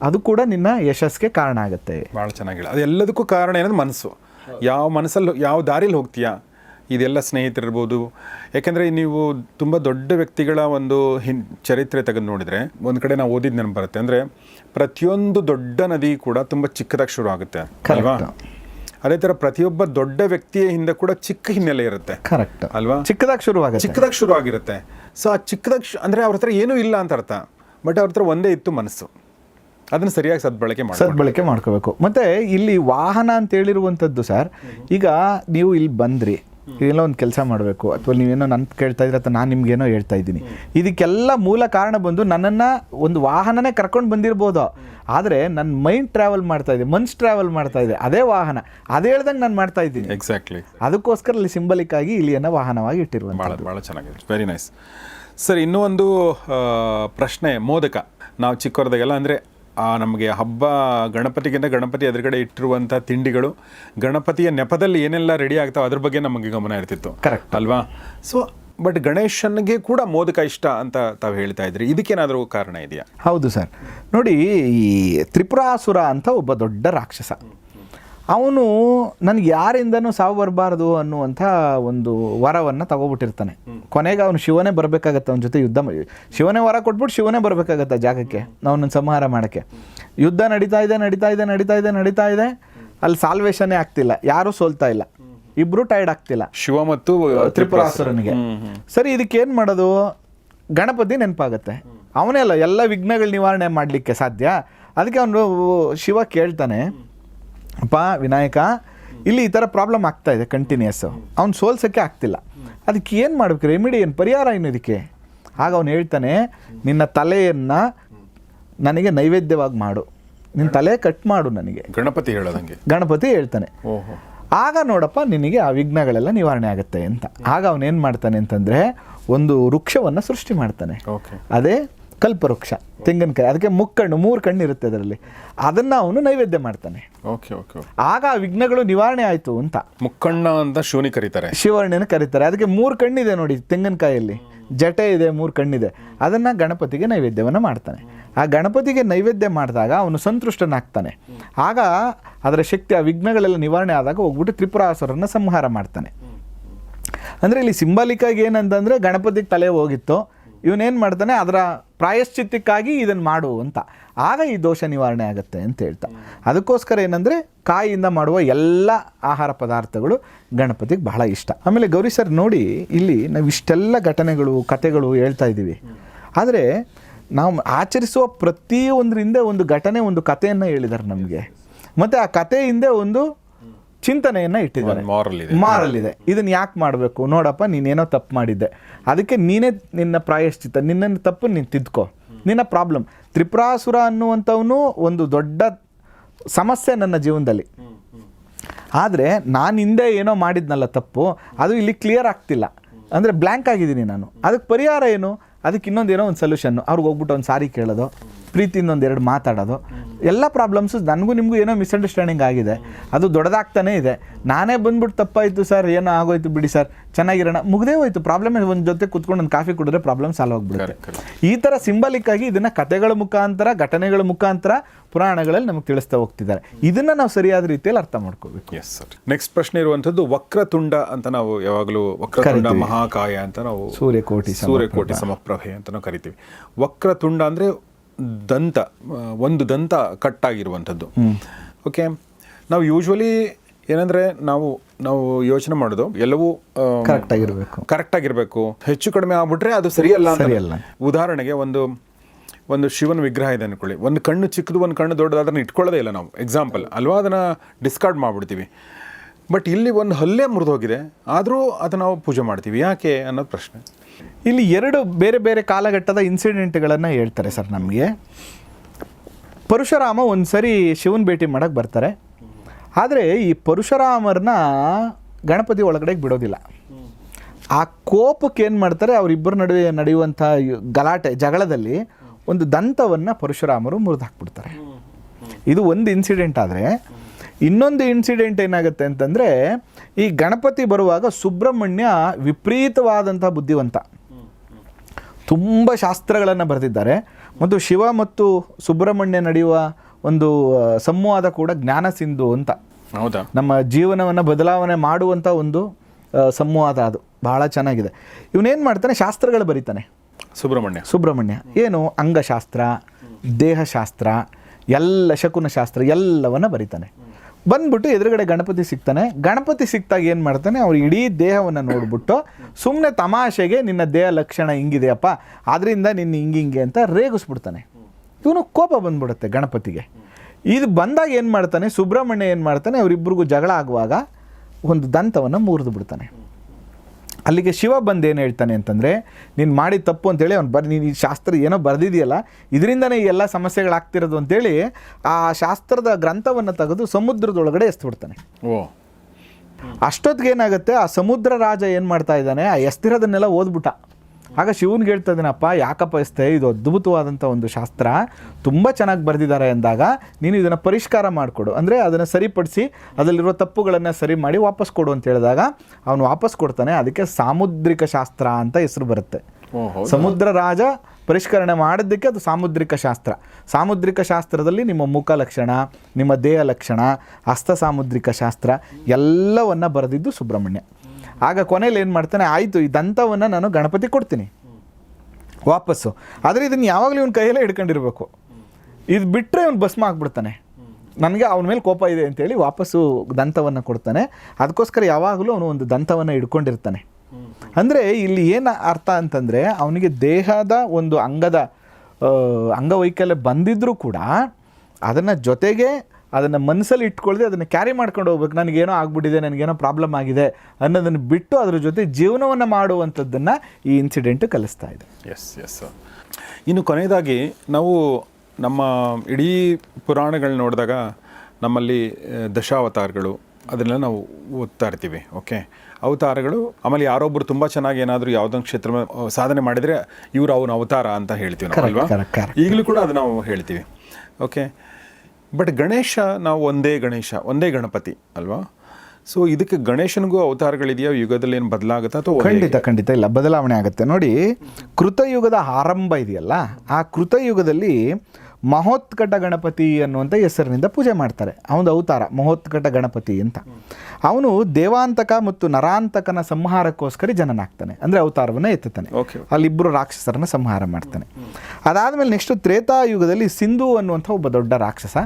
ಅದು ಕೂಡ ನಿನ್ನ ಯಶಸ್ಸಿಗೆ ಕಾರಣ ಆಗುತ್ತೆ. ಭಾಳ ಚೆನ್ನಾಗಿಲ್ಲ ಅದೆಲ್ಲದಕ್ಕೂ ಕಾರಣ ಏನಂದ್ರೆ ಮನಸ್ಸು. ಯಾವ ಮನಸ್ಸಲ್ಲಿ ಯಾವ ದಾರಿಲಿ ಹೋಗ್ತೀಯಾ? ಇದೆಲ್ಲ ಸ್ನೇಹಿತರಿರ್ಬೋದು. ಯಾಕೆಂದರೆ ನೀವು ತುಂಬ ದೊಡ್ಡ ವ್ಯಕ್ತಿಗಳ ಒಂದು ಹಿನ್ ಚರಿತ್ರೆ ತೆಗೆದು ನೋಡಿದರೆ ಒಂದು ಕಡೆ ನಾವು ಓದಿದ್ದು ನೆನಪು ಬರುತ್ತೆ. ಅಂದರೆ ಪ್ರತಿಯೊಂದು ದೊಡ್ಡ ನದಿ ಕೂಡ ತುಂಬ ಚಿಕ್ಕದಾಗಿ ಶುರು ಆಗುತ್ತೆ ಅಲ್ವಾ? ಅದೇ ಥರ ಪ್ರತಿಯೊಬ್ಬ ದೊಡ್ಡ ವ್ಯಕ್ತಿಯ ಹಿಂದೆ ಕೂಡ ಚಿಕ್ಕ ಹಿನ್ನೆಲೆ ಇರುತ್ತೆ ಕರೆಕ್ಟ್ ಅಲ್ವಾ? ಚಿಕ್ಕದಾಗಿ ಶುರುವಾಗುತ್ತೆ ಚಿಕ್ಕದಾಗಿ ಶುರು ಆಗಿರುತ್ತೆ. ಸೊ ಆ ಚಿಕ್ಕದಾಗಿ ಅಂದರೆ ಅವ್ರ ಹತ್ರ ಏನೂ ಇಲ್ಲ ಅಂತ ಅರ್ಥ. ಬಟ್ ಅವ್ರ ಹತ್ರ ಒಂದೇ ಇತ್ತು ಮನಸ್ಸು. ಅದನ್ನು ಸರಿಯಾಗಿ ಸದ್ಬಳಕೆ ಮಾಡಿ ಸದ್ಬಳಕೆ ಮಾಡ್ಕೋಬೇಕು ಮತ್ತೆ ಇಲ್ಲಿ ವಾಹನ ಅಂತ ಹೇಳಿರುವಂಥದ್ದು ಸರ್ ಈಗ ನೀವು ಇಲ್ಲಿ ಬಂದ್ರಿ ಏನೋ ಒಂದು ಕೆಲಸ ಮಾಡಬೇಕು ಅಥವಾ ನೀವೇನೋ ನನ್ನ ಕೇಳ್ತಾ ಇದ್ರೆ ಅಥವಾ ನಾನು ನಿಮ್ಗೇನೋ ಹೇಳ್ತಾ ಇದ್ದೀನಿ. ಇದಕ್ಕೆಲ್ಲ ಮೂಲ ಕಾರಣ ಬಂದು ನನ್ನನ್ನು ಒಂದು ವಾಹನನೇ ಕರ್ಕೊಂಡು ಬಂದಿರ್ಬೋದು? ಆದರೆ ನನ್ನ ಮೈಂಡ್ ಟ್ರಾವೆಲ್ ಮಾಡ್ತಾ ಇದೆ ಮನ್ಸ್ ಟ್ರಾವೆಲ್ ಮಾಡ್ತಾ ಇದೆ ಅದೇ ವಾಹನ. ಅದೇ ಹೇಳ್ದಂಗೆ ನಾನು ಮಾಡ್ತಾ ಇದ್ದೀನಿ. ಎಕ್ಸಾಕ್ಟ್ಲಿ ಅದಕ್ಕೋಸ್ಕರ ಇಲ್ಲಿ ಸಿಂಬಲಿಕ್ ಆಗಿ ಇಲಿಯನ್ನು ವಾಹನವಾಗಿ ಭಾಳ ಇಟ್ಟಿರುವಂಥದ್ದು ಭಾಳ ಚೆನ್ನಾಗಿದೆ. ವೆರಿ ನೈಸ್ ಸರ್ ಇನ್ನೂ ಒಂದು ಪ್ರಶ್ನೆ ಮೋದಕ. ನಾವು ಚಿಕ್ಕವರದಾಗೆಲ್ಲ ಅಂದರೆ ನಮಗೆ ಹಬ್ಬ ಗಣಪತಿಗಿಂತ ಗಣಪತಿ ಎದುರುಗಡೆ ಇಟ್ಟಿರುವಂಥ ತಿಂಡಿಗಳು ಗಣಪತಿಯ ನೆಪದಲ್ಲಿ ಏನೆಲ್ಲ ರೆಡಿ ಆಗ್ತಾವೆ ಅದ್ರ ಬಗ್ಗೆ ನಮಗೆ ಗಮನ ಇರ್ತಿತ್ತು. ಕರೆಕ್ಟ್ ಅಲ್ವಾ? ಸೊ ಬಟ್ ಗಣೇಶನಿಗೆ ಕೂಡ ಮೋದಕ ಇಷ್ಟ ಅಂತ ತಾವು ಹೇಳ್ತಾ ಇದ್ರಿ. ಇದಕ್ಕೇನಾದರೂ ಕಾರಣ ಇದೆಯಾ? ಹೌದು ಸರ್. ನೋಡಿ ಈ ತ್ರಿಪುರಾಸುರ ಅಂತ ಒಬ್ಬ ದೊಡ್ಡ ರಾಕ್ಷಸ. ಅವನು ನನಗೆ ಯಾರಿಂದನೂ ಸಾವು ಬರಬಾರ್ದು ಅನ್ನುವಂಥ ಒಂದು ವರವನ್ನು ತಗೋಬಿಟ್ಟಿರ್ತಾನೆ. ಕೊನೆಗೆ ಅವನು ಶಿವನೇ ಬರಬೇಕಾಗತ್ತೆ ಅವನ ಜೊತೆ ಯುದ್ಧ ಶಿವನೇ ವರ ಕೊಟ್ಬಿಟ್ಟು ಶಿವನೇ ಬರಬೇಕಾಗತ್ತೆ ಜಾಗಕ್ಕೆ ಅವನನ್ನು ಸಂಹಾರ ಮಾಡೋಕ್ಕೆ. ಯುದ್ಧ ನಡೀತಾ ಇದೆ ನಡೀತಾ ಇದೆ ನಡೀತಾ ಇದೆ ನಡೀತಾ ಇದೆ. ಅಲ್ಲಿ ಸಾಲ್ವೇಷನ್ನೇ ಆಗ್ತಿಲ್ಲ ಯಾರೂ ಸೋಲ್ತಾ ಇಲ್ಲ. ಇಬ್ಬರು ಟೈರ್ಡ್ ಆಗ್ತಿಲ್ಲ. ಶಿವ ಮತ್ತು ತ್ರಿಪುರಾಸುರನಿಗೆ. ಸರಿ ಇದಕ್ಕೆ ಏನು ಮಾಡೋದು? ಗಣಪತಿ ನೆನಪಾಗತ್ತೆ. ಅವನೇ ಅಲ್ಲ ಎಲ್ಲ ವಿಘ್ನಗಳ ನಿವಾರಣೆ ಮಾಡಲಿಕ್ಕೆ ಸಾಧ್ಯ? ಅದಕ್ಕೆ ಅವನು ಶಿವ ಕೇಳ್ತಾನೆ ಅಪ್ಪ ವಿನಾಯಕ ಇಲ್ಲಿ ಈ ಥರ ಪ್ರಾಬ್ಲಮ್ ಆಗ್ತಾ ಇದೆ ಕಂಟಿನ್ಯೂಸ್ ಅವ್ನು ಸೋಲ್ಸೋಕ್ಕೆ ಆಗ್ತಿಲ್ಲ. ಅದಕ್ಕೆ ಏನು ಮಾಡ್ಬೇಕು? ರೆಮಿಡಿ ಏನು? ಪರಿಹಾರ ಏನು ಇದಕ್ಕೆ? ಆಗ ಅವನು ಹೇಳ್ತಾನೆ ನಿನ್ನ ತಲೆಯನ್ನು ನನಗೆ ನೈವೇದ್ಯವಾಗಿ ಮಾಡು. ನಿನ್ನ ತಲೆ ಕಟ್ ಮಾಡು ನನಗೆ. ಗಣಪತಿ ಹೇಳೋದಂಗೆ. ಗಣಪತಿ ಹೇಳ್ತಾನೆ. ಓಹೋ. ಆಗ ನೋಡಪ್ಪ ನಿನಗೆ ಆ ವಿಘ್ನಗಳೆಲ್ಲ ನಿವಾರಣೆ ಆಗುತ್ತೆ ಅಂತ. ಆಗ ಅವನೇನು ಮಾಡ್ತಾನೆ ಅಂತಂದರೆ ಒಂದು ವೃಕ್ಷವನ್ನು ಸೃಷ್ಟಿ ಮಾಡ್ತಾನೆ. ಓಕೆ ಅದೇ ಕಲ್ಪವೃಕ್ಷ ತೆಂಗಿನಕಾಯಿ ಅದಕ್ಕೆ ಮುಕ್ಕಣ್ಣು ಮೂರು ಕಣ್ಣು ಇರುತ್ತೆ ಅದರಲ್ಲಿ. ಅದನ್ನ ಅವನು ನೈವೇದ್ಯ ಮಾಡ್ತಾನೆ. ಓಕೆ ಓಕೆ ಆಗ ಆ ವಿಘ್ನಗಳು ನಿವಾರಣೆ ಆಯಿತು ಅಂತ. ಮುಕ್ಕಣ್ಣ ಅಂತ ಶಿವನಿ ಕರೀತಾರೆ. ಶಿವರ್ಣನ ಕರೀತಾರೆ. ಅದಕ್ಕೆ ಮೂರು ಕಣ್ಣಿದೆ ನೋಡಿ ತೆಂಗಿನಕಾಯಲ್ಲಿ. ಜಟೆ ಇದೆ ಮೂರು ಕಣ್ಣಿದೆ. ಅದನ್ನು ಗಣಪತಿಗೆ ನೈವೇದ್ಯವನ್ನು ಮಾಡ್ತಾನೆ. ಆ ಗಣಪತಿಗೆ ನೈವೇದ್ಯ ಮಾಡಿದಾಗ ಅವನು ಸಂತುಷ್ಟನಾಗ್ತಾನೆ. ಆಗ ಅದರ ಶಕ್ತಿ ಆ ವಿಘ್ನಗಳೆಲ್ಲ ನಿವಾರಣೆ ಆದಾಗ ಹೋಗ್ಬಿಟ್ಟು ತ್ರಿಪುರಾಸುರನ್ನ ಸಂಹಾರ ಮಾಡ್ತಾನೆ. ಅಂದರೆ ಇಲ್ಲಿ ಸಿಂಬಾಲಿಕಾಗಿ ಏನಂತಂದರೆ ಗಣಪತಿಗೆ ತಲೆ ಹೋಗಿತ್ತು. ಇವನೇನು ಮಾಡ್ತಾನೆ ಅದರ ಪ್ರಾಯಶ್ಚಿತ್ತಕ್ಕಾಗಿ ಇದನ್ನು ಮಾಡು ಅಂತ. ಆಗ ಈ ದೋಷ ನಿವಾರಣೆ ಆಗುತ್ತೆ ಅಂತ ಹೇಳ್ತಾ. ಅದಕ್ಕೋಸ್ಕರ ಏನಂದರೆ ಕಾಯಿಯಿಂದ ಮಾಡುವ ಎಲ್ಲ ಆಹಾರ ಪದಾರ್ಥಗಳು ಗಣಪತಿಗೆ ಬಹಳ ಇಷ್ಟ. ಆಮೇಲೆ ಗೌರಿ ಸರ್ ನೋಡಿ, ಇಲ್ಲಿ ನಾವು ಇಷ್ಟೆಲ್ಲ ಘಟನೆಗಳು ಕತೆಗಳು ಹೇಳ್ತಾ ಇದ್ದೀವಿ. ಆದರೆ ನಾವು ಆಚರಿಸುವ ಪ್ರತಿಯೊಂದರಿಂದ ಒಂದು ಘಟನೆ, ಒಂದು ಕಥೆಯನ್ನು ಹೇಳಿದ್ದಾರೆ ನಮಗೆ. ಮತ್ತು ಆ ಕಥೆಯಿಂದ ಒಂದು ಚಿಂತನೆಯನ್ನು ಇಟ್ಟಿದ್ದಾರೆ. ಮಾರಲ್ ಇದೆ. ಇದನ್ನು ಇದೆ ಇದನ್ನ ಯಾಕೆ ಮಾಡಬೇಕು? ನೋಡಪ್ಪ ನೀನೇನೋ ತಪ್ಪು ಮಾಡಿದ್ದೆ. ಅದಕ್ಕೆ ನೀನೇ ನಿನ್ನ ಪ್ರಾಯಶ್ಚಿತ್ತ ನಿನ್ನ ತಪ್ಪು ನೀನು ತಿದ್ಕೋ. ನಿನ್ನ ಪ್ರಾಬ್ಲಮ್ ತ್ರಿಪುರಾಸುರ ಅನ್ನುವಂಥವನು ಒಂದು ದೊಡ್ಡ ಸಮಸ್ಯೆ ನನ್ನ ಜೀವನದಲ್ಲಿ. ಆದರೆ ನಾನು ಹಿಂದೆ ಏನೋ ಮಾಡಿದ್ನಲ್ಲ ತಪ್ಪು ಅದು ಇಲ್ಲಿ ಕ್ಲಿಯರ್ ಆಗ್ತಿಲ್ಲ. ಅಂದರೆ ಬ್ಲ್ಯಾಂಕ್ ಆಗಿದ್ದೀನಿ ನಾನು. ಅದಕ್ಕೆ ಪರಿಹಾರ ಏನು? ಅದಕ್ಕೆ ಇನ್ನೊಂದು ಏನೋ ಒಂದು ಸೊಲ್ಯೂಷನ್ನು ಅವ್ರಿಗೆ ಹೋಗ್ಬಿಟ್ಟು ಒಂದು ಸಾರಿ ಕೇಳೋದು. ಪ್ರೀತಿಯಿಂದ ಒಂದು ಎರಡು ಮಾತಾಡೋದು. ಎಲ್ಲ ಪ್ರಾಬ್ಲಮ್ಸು ನನಗೂ ನಿಮಗೂ ಏನೋ ಮಿಸ್ಅಂಡರ್ಸ್ಟ್ಯಾಂಡಿಂಗ್ ಆಗಿದೆ. ಅದು ದೊಡ್ಡದಾಗ್ತಾನೆ ಇದೆ. ನಾನೇ ಬಂದ್ಬಿಟ್ಟು ತಪ್ಪಾಯಿತು ಸರ್ ಏನೋ ಆಗೋಯ್ತು ಬಿಡಿ ಸರ್ ಚೆನ್ನಾಗಿರೋಣ. ಮುಗ್ದೇ ಹೋಯ್ತು. ಪ್ರಾಬ್ಲಮ್ ಒಂದು ಜೊತೆ ಕುತ್ಕೊಂಡು ಒಂದು ಕಾಫಿ ಕುಡಿದ್ರೆ ಪ್ರಾಬ್ಲಮ್ ಸಾಲ್ವ್ ಆಗಿಬಿಡುತ್ತೆ. ಈ ಥರ ಸಿಂಬಲಿಕ್ ಆಗಿ ಇದನ್ನ ಕಥೆಗಳ ಮುಖಾಂತರ ಘಟನೆಗಳ ಮುಖಾಂತರ ಪುರಾಣಗಳಲ್ಲಿ ನಮಗೆ ತಿಳಿಸ್ತಾ ಹೋಗ್ತಿದ್ದಾರೆ. ಇದನ್ನು ನಾವು ಸರಿಯಾದ ರೀತಿಯಲ್ಲಿ ಅರ್ಥ ಮಾಡ್ಕೋಬೇಕು. ಎಸ್ ಸರ್ ನೆಕ್ಸ್ಟ್ ಪ್ರಶ್ನೆ ಇರುವಂಥದ್ದು ವಕ್ರತುಂಡ ಅಂತ ನಾವು ಯಾವಾಗಲೂ ವಕ್ರತುಂಡ ಮಹಾಕಾಯ ಅಂತ ನಾವು ಸೂರ್ಯಕೋಟಿ ಸೂರ್ಯಕೋಟಿ ಸಮಪ್ರಭೆ ಅಂತ ನಾವು ಕರಿತೀವಿ. ವಕ್ರತುಂಡ ಅಂದರೆ ದಂತ ಒಂದು ದಂತ ಕಟ್ಟಾಗಿರುವಂಥದ್ದು. ಓಕೆ ನಾವು ಯೂಶ್ವಲಿ ಏನಂದ್ರೆ ನಾವು ನಾವು ಯೋಚನೆ ಮಾಡೋದು ಎಲ್ಲವೂ ಕರೆಕ್ಟ್ ಆಗಿರಬೇಕು. ಕರೆಕ್ಟ್ ಆಗಿರಬೇಕು. ಹೆಚ್ಚು ಕಡಿಮೆ ಆಗ್ಬಿಟ್ರೆ ಅದು ಸರಿಯಲ್ಲ ಸರಿಯಲ್ಲ. ಉದಾಹರಣೆಗೆ ಒಂದು ಒಂದು ಶಿವನ ವಿಗ್ರಹ ಇದೆ ಅನ್ಕೊಳ್ಳಿ. ಒಂದು ಕಣ್ಣು ಚಿಕ್ಕದು ಒಂದು ಕಣ್ಣು ದೊಡ್ಡದು ಅದನ್ನು ಇಟ್ಕೊಳ್ಳೋದೇ ಇಲ್ಲ ನಾವು. ಎಕ್ಸಾಂಪಲ್ ಅಲ್ವಾ? ಅದನ್ನ ಡಿಸ್ಕಾರ್ಡ್ ಮಾಡ್ಬಿಡ್ತೀವಿ. ಬಟ್ ಇಲ್ಲಿ ಒಂದು ಹಲ್ಲೇ ಮುರಿದೋಗಿದೆ. ಆದರೂ ಅದನ್ನ ನಾವು ಪೂಜೆ ಮಾಡ್ತೀವಿ. ಯಾಕೆ ಅನ್ನೋದು ಪ್ರಶ್ನೆ. ಇಲ್ಲಿ ಎರಡು ಬೇರೆ ಬೇರೆ ಕಾಲಘಟ್ಟದ ಇನ್ಸಿಡೆಂಟ್ಗಳನ್ನು ಹೇಳ್ತಾರೆ ಸರ್ ನಮಗೆ. ಪರಶುರಾಮ ಒಂದು ಸರಿ ಶಿವನ್ ಭೇಟಿ ಮಾಡಕ್ಕೆ ಬರ್ತಾರೆ. ಆದರೆ ಈ ಪರಶುರಾಮರನ್ನ ಗಣಪತಿ ಒಳಗಡೆ ಬಿಡೋದಿಲ್ಲ. ಆ ಕೋಪಕ್ಕೆ ಏನು ಮಾಡ್ತಾರೆ ಅವರಿಬ್ಬರ ನಡುವೆ ನಡೆಯುವಂಥ ಗಲಾಟೆ ಜಗಳದಲ್ಲಿ ಒಂದು ದಂತವನ್ನು ಪರಶುರಾಮರು ಮುರಿದು ಹಾಕ್ಬಿಡ್ತಾರೆ. ಇದು ಒಂದು ಇನ್ಸಿಡೆಂಟ್ ಆದರೆ ಇನ್ನೊಂದು ಇನ್ಸಿಡೆಂಟ್ ಏನಾಗುತ್ತೆ ಅಂತಂದರೆ ಈ ಗಣಪತಿ ಬರುವಾಗ ಸುಬ್ರಹ್ಮಣ್ಯ ವಿಪರೀತವಾದಂಥ ಬುದ್ಧಿವಂತ. ತುಂಬ ಶಾಸ್ತ್ರಗಳನ್ನು ಬರೆದಿದ್ದಾರೆ. ಮತ್ತು ಶಿವ ಮತ್ತು ಸುಬ್ರಹ್ಮಣ್ಯ ನಡೆಯುವ ಒಂದು ಸಂವಾದ ಕೂಡ ಜ್ಞಾನ ಸಿಂಧು ಅಂತ. ಹೌದಾ? ನಮ್ಮ ಜೀವನವನ್ನು ಬದಲಾವಣೆ ಮಾಡುವಂಥ ಒಂದು ಸಂವಾದ ಅದು. ಬಹಳ ಚೆನ್ನಾಗಿದೆ. ಇವನೇನು ಮಾಡ್ತಾನೆ? ಶಾಸ್ತ್ರಗಳು ಬರೀತಾನೆ. ಸುಬ್ರಹ್ಮಣ್ಯ. ಸುಬ್ರಹ್ಮಣ್ಯ. ಏನು? ಅಂಗಶಾಸ್ತ್ರ ದೇಹಶಾಸ್ತ್ರ ಎಲ್ಲ ಶಕುನ ಶಾಸ್ತ್ರ ಎಲ್ಲವನ್ನ ಬರೀತಾನೆ. ಬಂದ್ಬಿಟ್ಟು ಎದುರುಗಡೆ ಗಣಪತಿ ಸಿಗ್ತಾನೆ. ಗಣಪತಿ ಸಿಕ್ತಾಗ ಏನು ಮಾಡ್ತಾನೆ? ಅವ್ರು ಇಡೀ ದೇಹವನ್ನು ನೋಡ್ಬಿಟ್ಟು ಸುಮ್ಮನೆ ತಮಾಷೆಗೆ ನಿನ್ನ ದೇಹ ಲಕ್ಷಣ ಹಿಂಗಿದೆಯಪ್ಪ ಅದರಿಂದ ನಿನ್ನ ಹಿಂಗಿಂಗೆ ಅಂತ ರೇಗಿಸ್ಬಿಡ್ತಾನೆ. ಇವನು ಕೋಪ ಬಂದ್ಬಿಡುತ್ತೆ ಗಣಪತಿಗೆ. ಇದು ಬಂದಾಗ ಏನು ಮಾಡ್ತಾನೆ? ಸುಬ್ರಹ್ಮಣ್ಯ ಏನು ಮಾಡ್ತಾನೆ? ಅವರಿಬ್ಬರಿಗೂ ಜಗಳ ಆಗುವಾಗ ಒಂದು ದಂತವನ್ನು ಮುರಿದು ಬಿಡ್ತಾನೆ. ಅಲ್ಲಿಗೆ ಶಿವ ಬಂದು ಏನು ಹೇಳ್ತಾನೆ ಅಂತಂದರೆ ನೀನು ಮಾಡಿದ ತಪ್ಪು ಅಂತೇಳಿ ಅವ್ನು ಬರ್ ನೀನು ಈ ಶಾಸ್ತ್ರ ಏನೋ ಬರೆದಿದೆಯಲ್ಲ ಇದರಿಂದನೇ ಈ ಎಲ್ಲ ಸಮಸ್ಯೆಗಳಾಗ್ತಿರೋದು ಅಂತೇಳಿ ಆ ಶಾಸ್ತ್ರದ ಗ್ರಂಥವನ್ನು ತೆಗೆದು ಸಮುದ್ರದೊಳಗಡೆ ಎಸ್ಬಿಡ್ತಾನೆ. ಓ. ಅಷ್ಟೊತ್ತಿಗೆ ಏನಾಗುತ್ತೆ ಆ ಸಮುದ್ರ ರಾಜ ಏನು ಮಾಡ್ತಾ ಇದ್ದಾನೆ ಆ ಎಸ್ತಿರೋದನ್ನೆಲ್ಲ ಓದ್ಬಿಟ್ಟ. ಆಗ ಶಿವನ್ಗೆ ಹೇಳ್ತಾ ಇದ್ದೀನಪ್ಪ ಯಾಕಪ್ಪ ಇಸ್ತೆ ಇದು ಅದ್ಭುತವಾದಂಥ ಒಂದು ಶಾಸ್ತ್ರ? ತುಂಬ ಚೆನ್ನಾಗಿ ಬರೆದಿದ್ದಾರೆ ಅಂದಾಗ ನೀನು ಇದನ್ನು ಪರಿಷ್ಕಾರ ಮಾಡಿಕೊಡು. ಅಂದರೆ ಅದನ್ನು ಸರಿಪಡಿಸಿ ಅದರಲ್ಲಿರೋ ತಪ್ಪುಗಳನ್ನು ಸರಿ ಮಾಡಿ ವಾಪಸ್ ಕೊಡು ಅಂತ ಹೇಳಿದಾಗ ಅವನು ವಾಪಸ್ ಕೊಡ್ತಾನೆ. ಅದಕ್ಕೆ ಸಾಮುದ್ರಿಕ ಶಾಸ್ತ್ರ ಅಂತ ಹೆಸರು ಬರುತ್ತೆ. ಸಮುದ್ರ ರಾಜ ಪರಿಷ್ಕರಣೆ ಮಾಡಿದ್ದಕ್ಕೆ ಅದು ಸಾಮುದ್ರಿಕ ಶಾಸ್ತ್ರ. ಸಾಮುದ್ರಿಕ ಶಾಸ್ತ್ರದಲ್ಲಿ ನಿಮ್ಮ ಮುಖ ಲಕ್ಷಣ ನಿಮ್ಮ ದೇಹ ಲಕ್ಷಣ ಹಸ್ತ ಸಾಮುದ್ರಿಕ ಶಾಸ್ತ್ರ ಎಲ್ಲವನ್ನ ಬರೆದಿದ್ದು ಸುಬ್ರಹ್ಮಣ್ಯ. ಆಗ ಕೊನೆಯಲ್ಲಿ ಏನು ಮಾಡ್ತಾನೆ, ಆಯಿತು, ಈ ದಂತವನ್ನು ನಾನು ಗಣಪತಿ ಕೊಡ್ತೀನಿ. ವಾಪಸ್ಸು. ಆದರೆ ಇದನ್ನು ಯಾವಾಗಲೂ ಇವನ ಕೈಯಲ್ಲೇ ಹಿಡ್ಕೊಂಡಿರ್ಬೇಕು. ಇದು ಬಿಟ್ಟರೆ ಇವನು ಭಸ್ಮ ಆಗ್ಬಿಡ್ತಾನೆ. ನನಗೆ ಅವನ ಮೇಲೆ ಕೋಪ ಇದೆ ಅಂತೇಳಿ ವಾಪಸ್ಸು ದಂತವನ್ನು ಕೊಡ್ತಾನೆ. ಅದಕ್ಕೋಸ್ಕರ ಯಾವಾಗಲೂ ಅವನು ಒಂದು ದಂತವನ್ನು ಹಿಡ್ಕೊಂಡಿರ್ತಾನೆ. ಅಂದರೆ ಇಲ್ಲಿ ಏನು ಅರ್ಥ ಅಂತಂದರೆ, ಅವನಿಗೆ ದೇಹದ ಒಂದು ಅಂಗದ ಅಂಗವೈಕಲ್ಯ ಬಂದಿದ್ದರೂ ಕೂಡ ಅದನ್ನು ಜೊತೆಗೆ ಅದನ್ನು ಮನಸ್ಸಲ್ಲಿ ಇಟ್ಕೊಳ್ಳದೆ ಅದನ್ನು ಕ್ಯಾರಿ ಮಾಡ್ಕೊಂಡು ಹೋಗ್ಬೇಕು. ನನಗೇನೋ ಆಗ್ಬಿಟ್ಟಿದೆ ನನಗೇನೋ ಪ್ರಾಬ್ಲಮ್ ಆಗಿದೆ ಅನ್ನೋದನ್ನು ಬಿಟ್ಟು ಅದ್ರ ಜೊತೆ ಜೀವನವನ್ನು ಮಾಡುವಂಥದ್ದನ್ನು ಈ ಇನ್ಸಿಡೆಂಟ್ ಕಲಿಸ್ತಾ ಇದೆ. ಎಸ್ ಎಸ್ ಇನ್ನು ಕೊನೆಯದಾಗಿ ನಾವು ನಮ್ಮ ಇಡೀ ಪುರಾಣಗಳನ್ನ ನೋಡಿದಾಗ ನಮ್ಮಲ್ಲಿ ದಶಾವತಾರಗಳು ಅದನ್ನೆಲ್ಲ ನಾವು ಓದ್ತಾ ಇರ್ತೀವಿ ಓಕೆ ಅವತಾರಗಳು ಆಮೇಲೆ ಯಾರೊಬ್ಬರು ತುಂಬ ಚೆನ್ನಾಗಿ ಏನಾದರೂ ಯಾವುದೊಂದು ಕ್ಷೇತ್ರ ಸಾಧನೆ ಮಾಡಿದರೆ ಇವರು ಅವನ ಅವತಾರ ಅಂತ ಹೇಳ್ತೀವಿ ನಾವು ಅಲ್ವಾ. ಈಗಲೂ ಕೂಡ ಅದು ನಾವು ಹೇಳ್ತೀವಿ ಓಕೆ ಬಟ್ ಗಣೇಶ ನಾವು ಒಂದೇ ಗಣೇಶ ಒಂದೇ ಗಣಪತಿ ಅಲ್ವಾ? ಸೊ ಇದಕ್ಕೆ ಗಣೇಶನಿಗೂ ಅವತಾರಗಳಿದೆಯಾ? ಯುಗದಲ್ಲಿ ಏನು ಬದಲಾಗುತ್ತಾ ಅಥವಾ ಖಂಡಿತ ಖಂಡಿತ. ಇಲ್ಲ ಬದಲಾವಣೆ ಆಗುತ್ತೆ. ನೋಡಿ ಕೃತಯುಗದ ಆರಂಭ ಇದೆಯಲ್ಲ ಆ ಕೃತಯುಗದಲ್ಲಿ ಮಹೋತ್ಕಟ ಗಣಪತಿ ಅನ್ನುವಂಥ ಹೆಸರಿನಿಂದ ಪೂಜೆ ಮಾಡ್ತಾರೆ. ಅವನದು ಅವತಾರ ಮಹೋತ್ಕಟ ಗಣಪತಿ ಅಂತ. ಅವನು ದೇವಾಂತಕ ಮತ್ತು ನರಾಂತಕನ ಸಂಹಾರಕ್ಕೋಸ್ಕರ ಜನನಾಗ್ತಾನೆ. ಅಂದರೆ ಅವತಾರವನ್ನು ಎತ್ತುತ್ತಾನೆ. ಓಕೆ ಅಲ್ಲಿಬ್ಬರು ರಾಕ್ಷಸರನ್ನ ಸಂಹಾರ ಮಾಡ್ತಾನೆ. ಅದಾದಮೇಲೆ ನೆಕ್ಸ್ಟ್ ತ್ರೇತಾಯುಗದಲ್ಲಿ ಸಿಂಧು ಅನ್ನುವಂಥ ಒಬ್ಬ ದೊಡ್ಡ ರಾಕ್ಷಸ.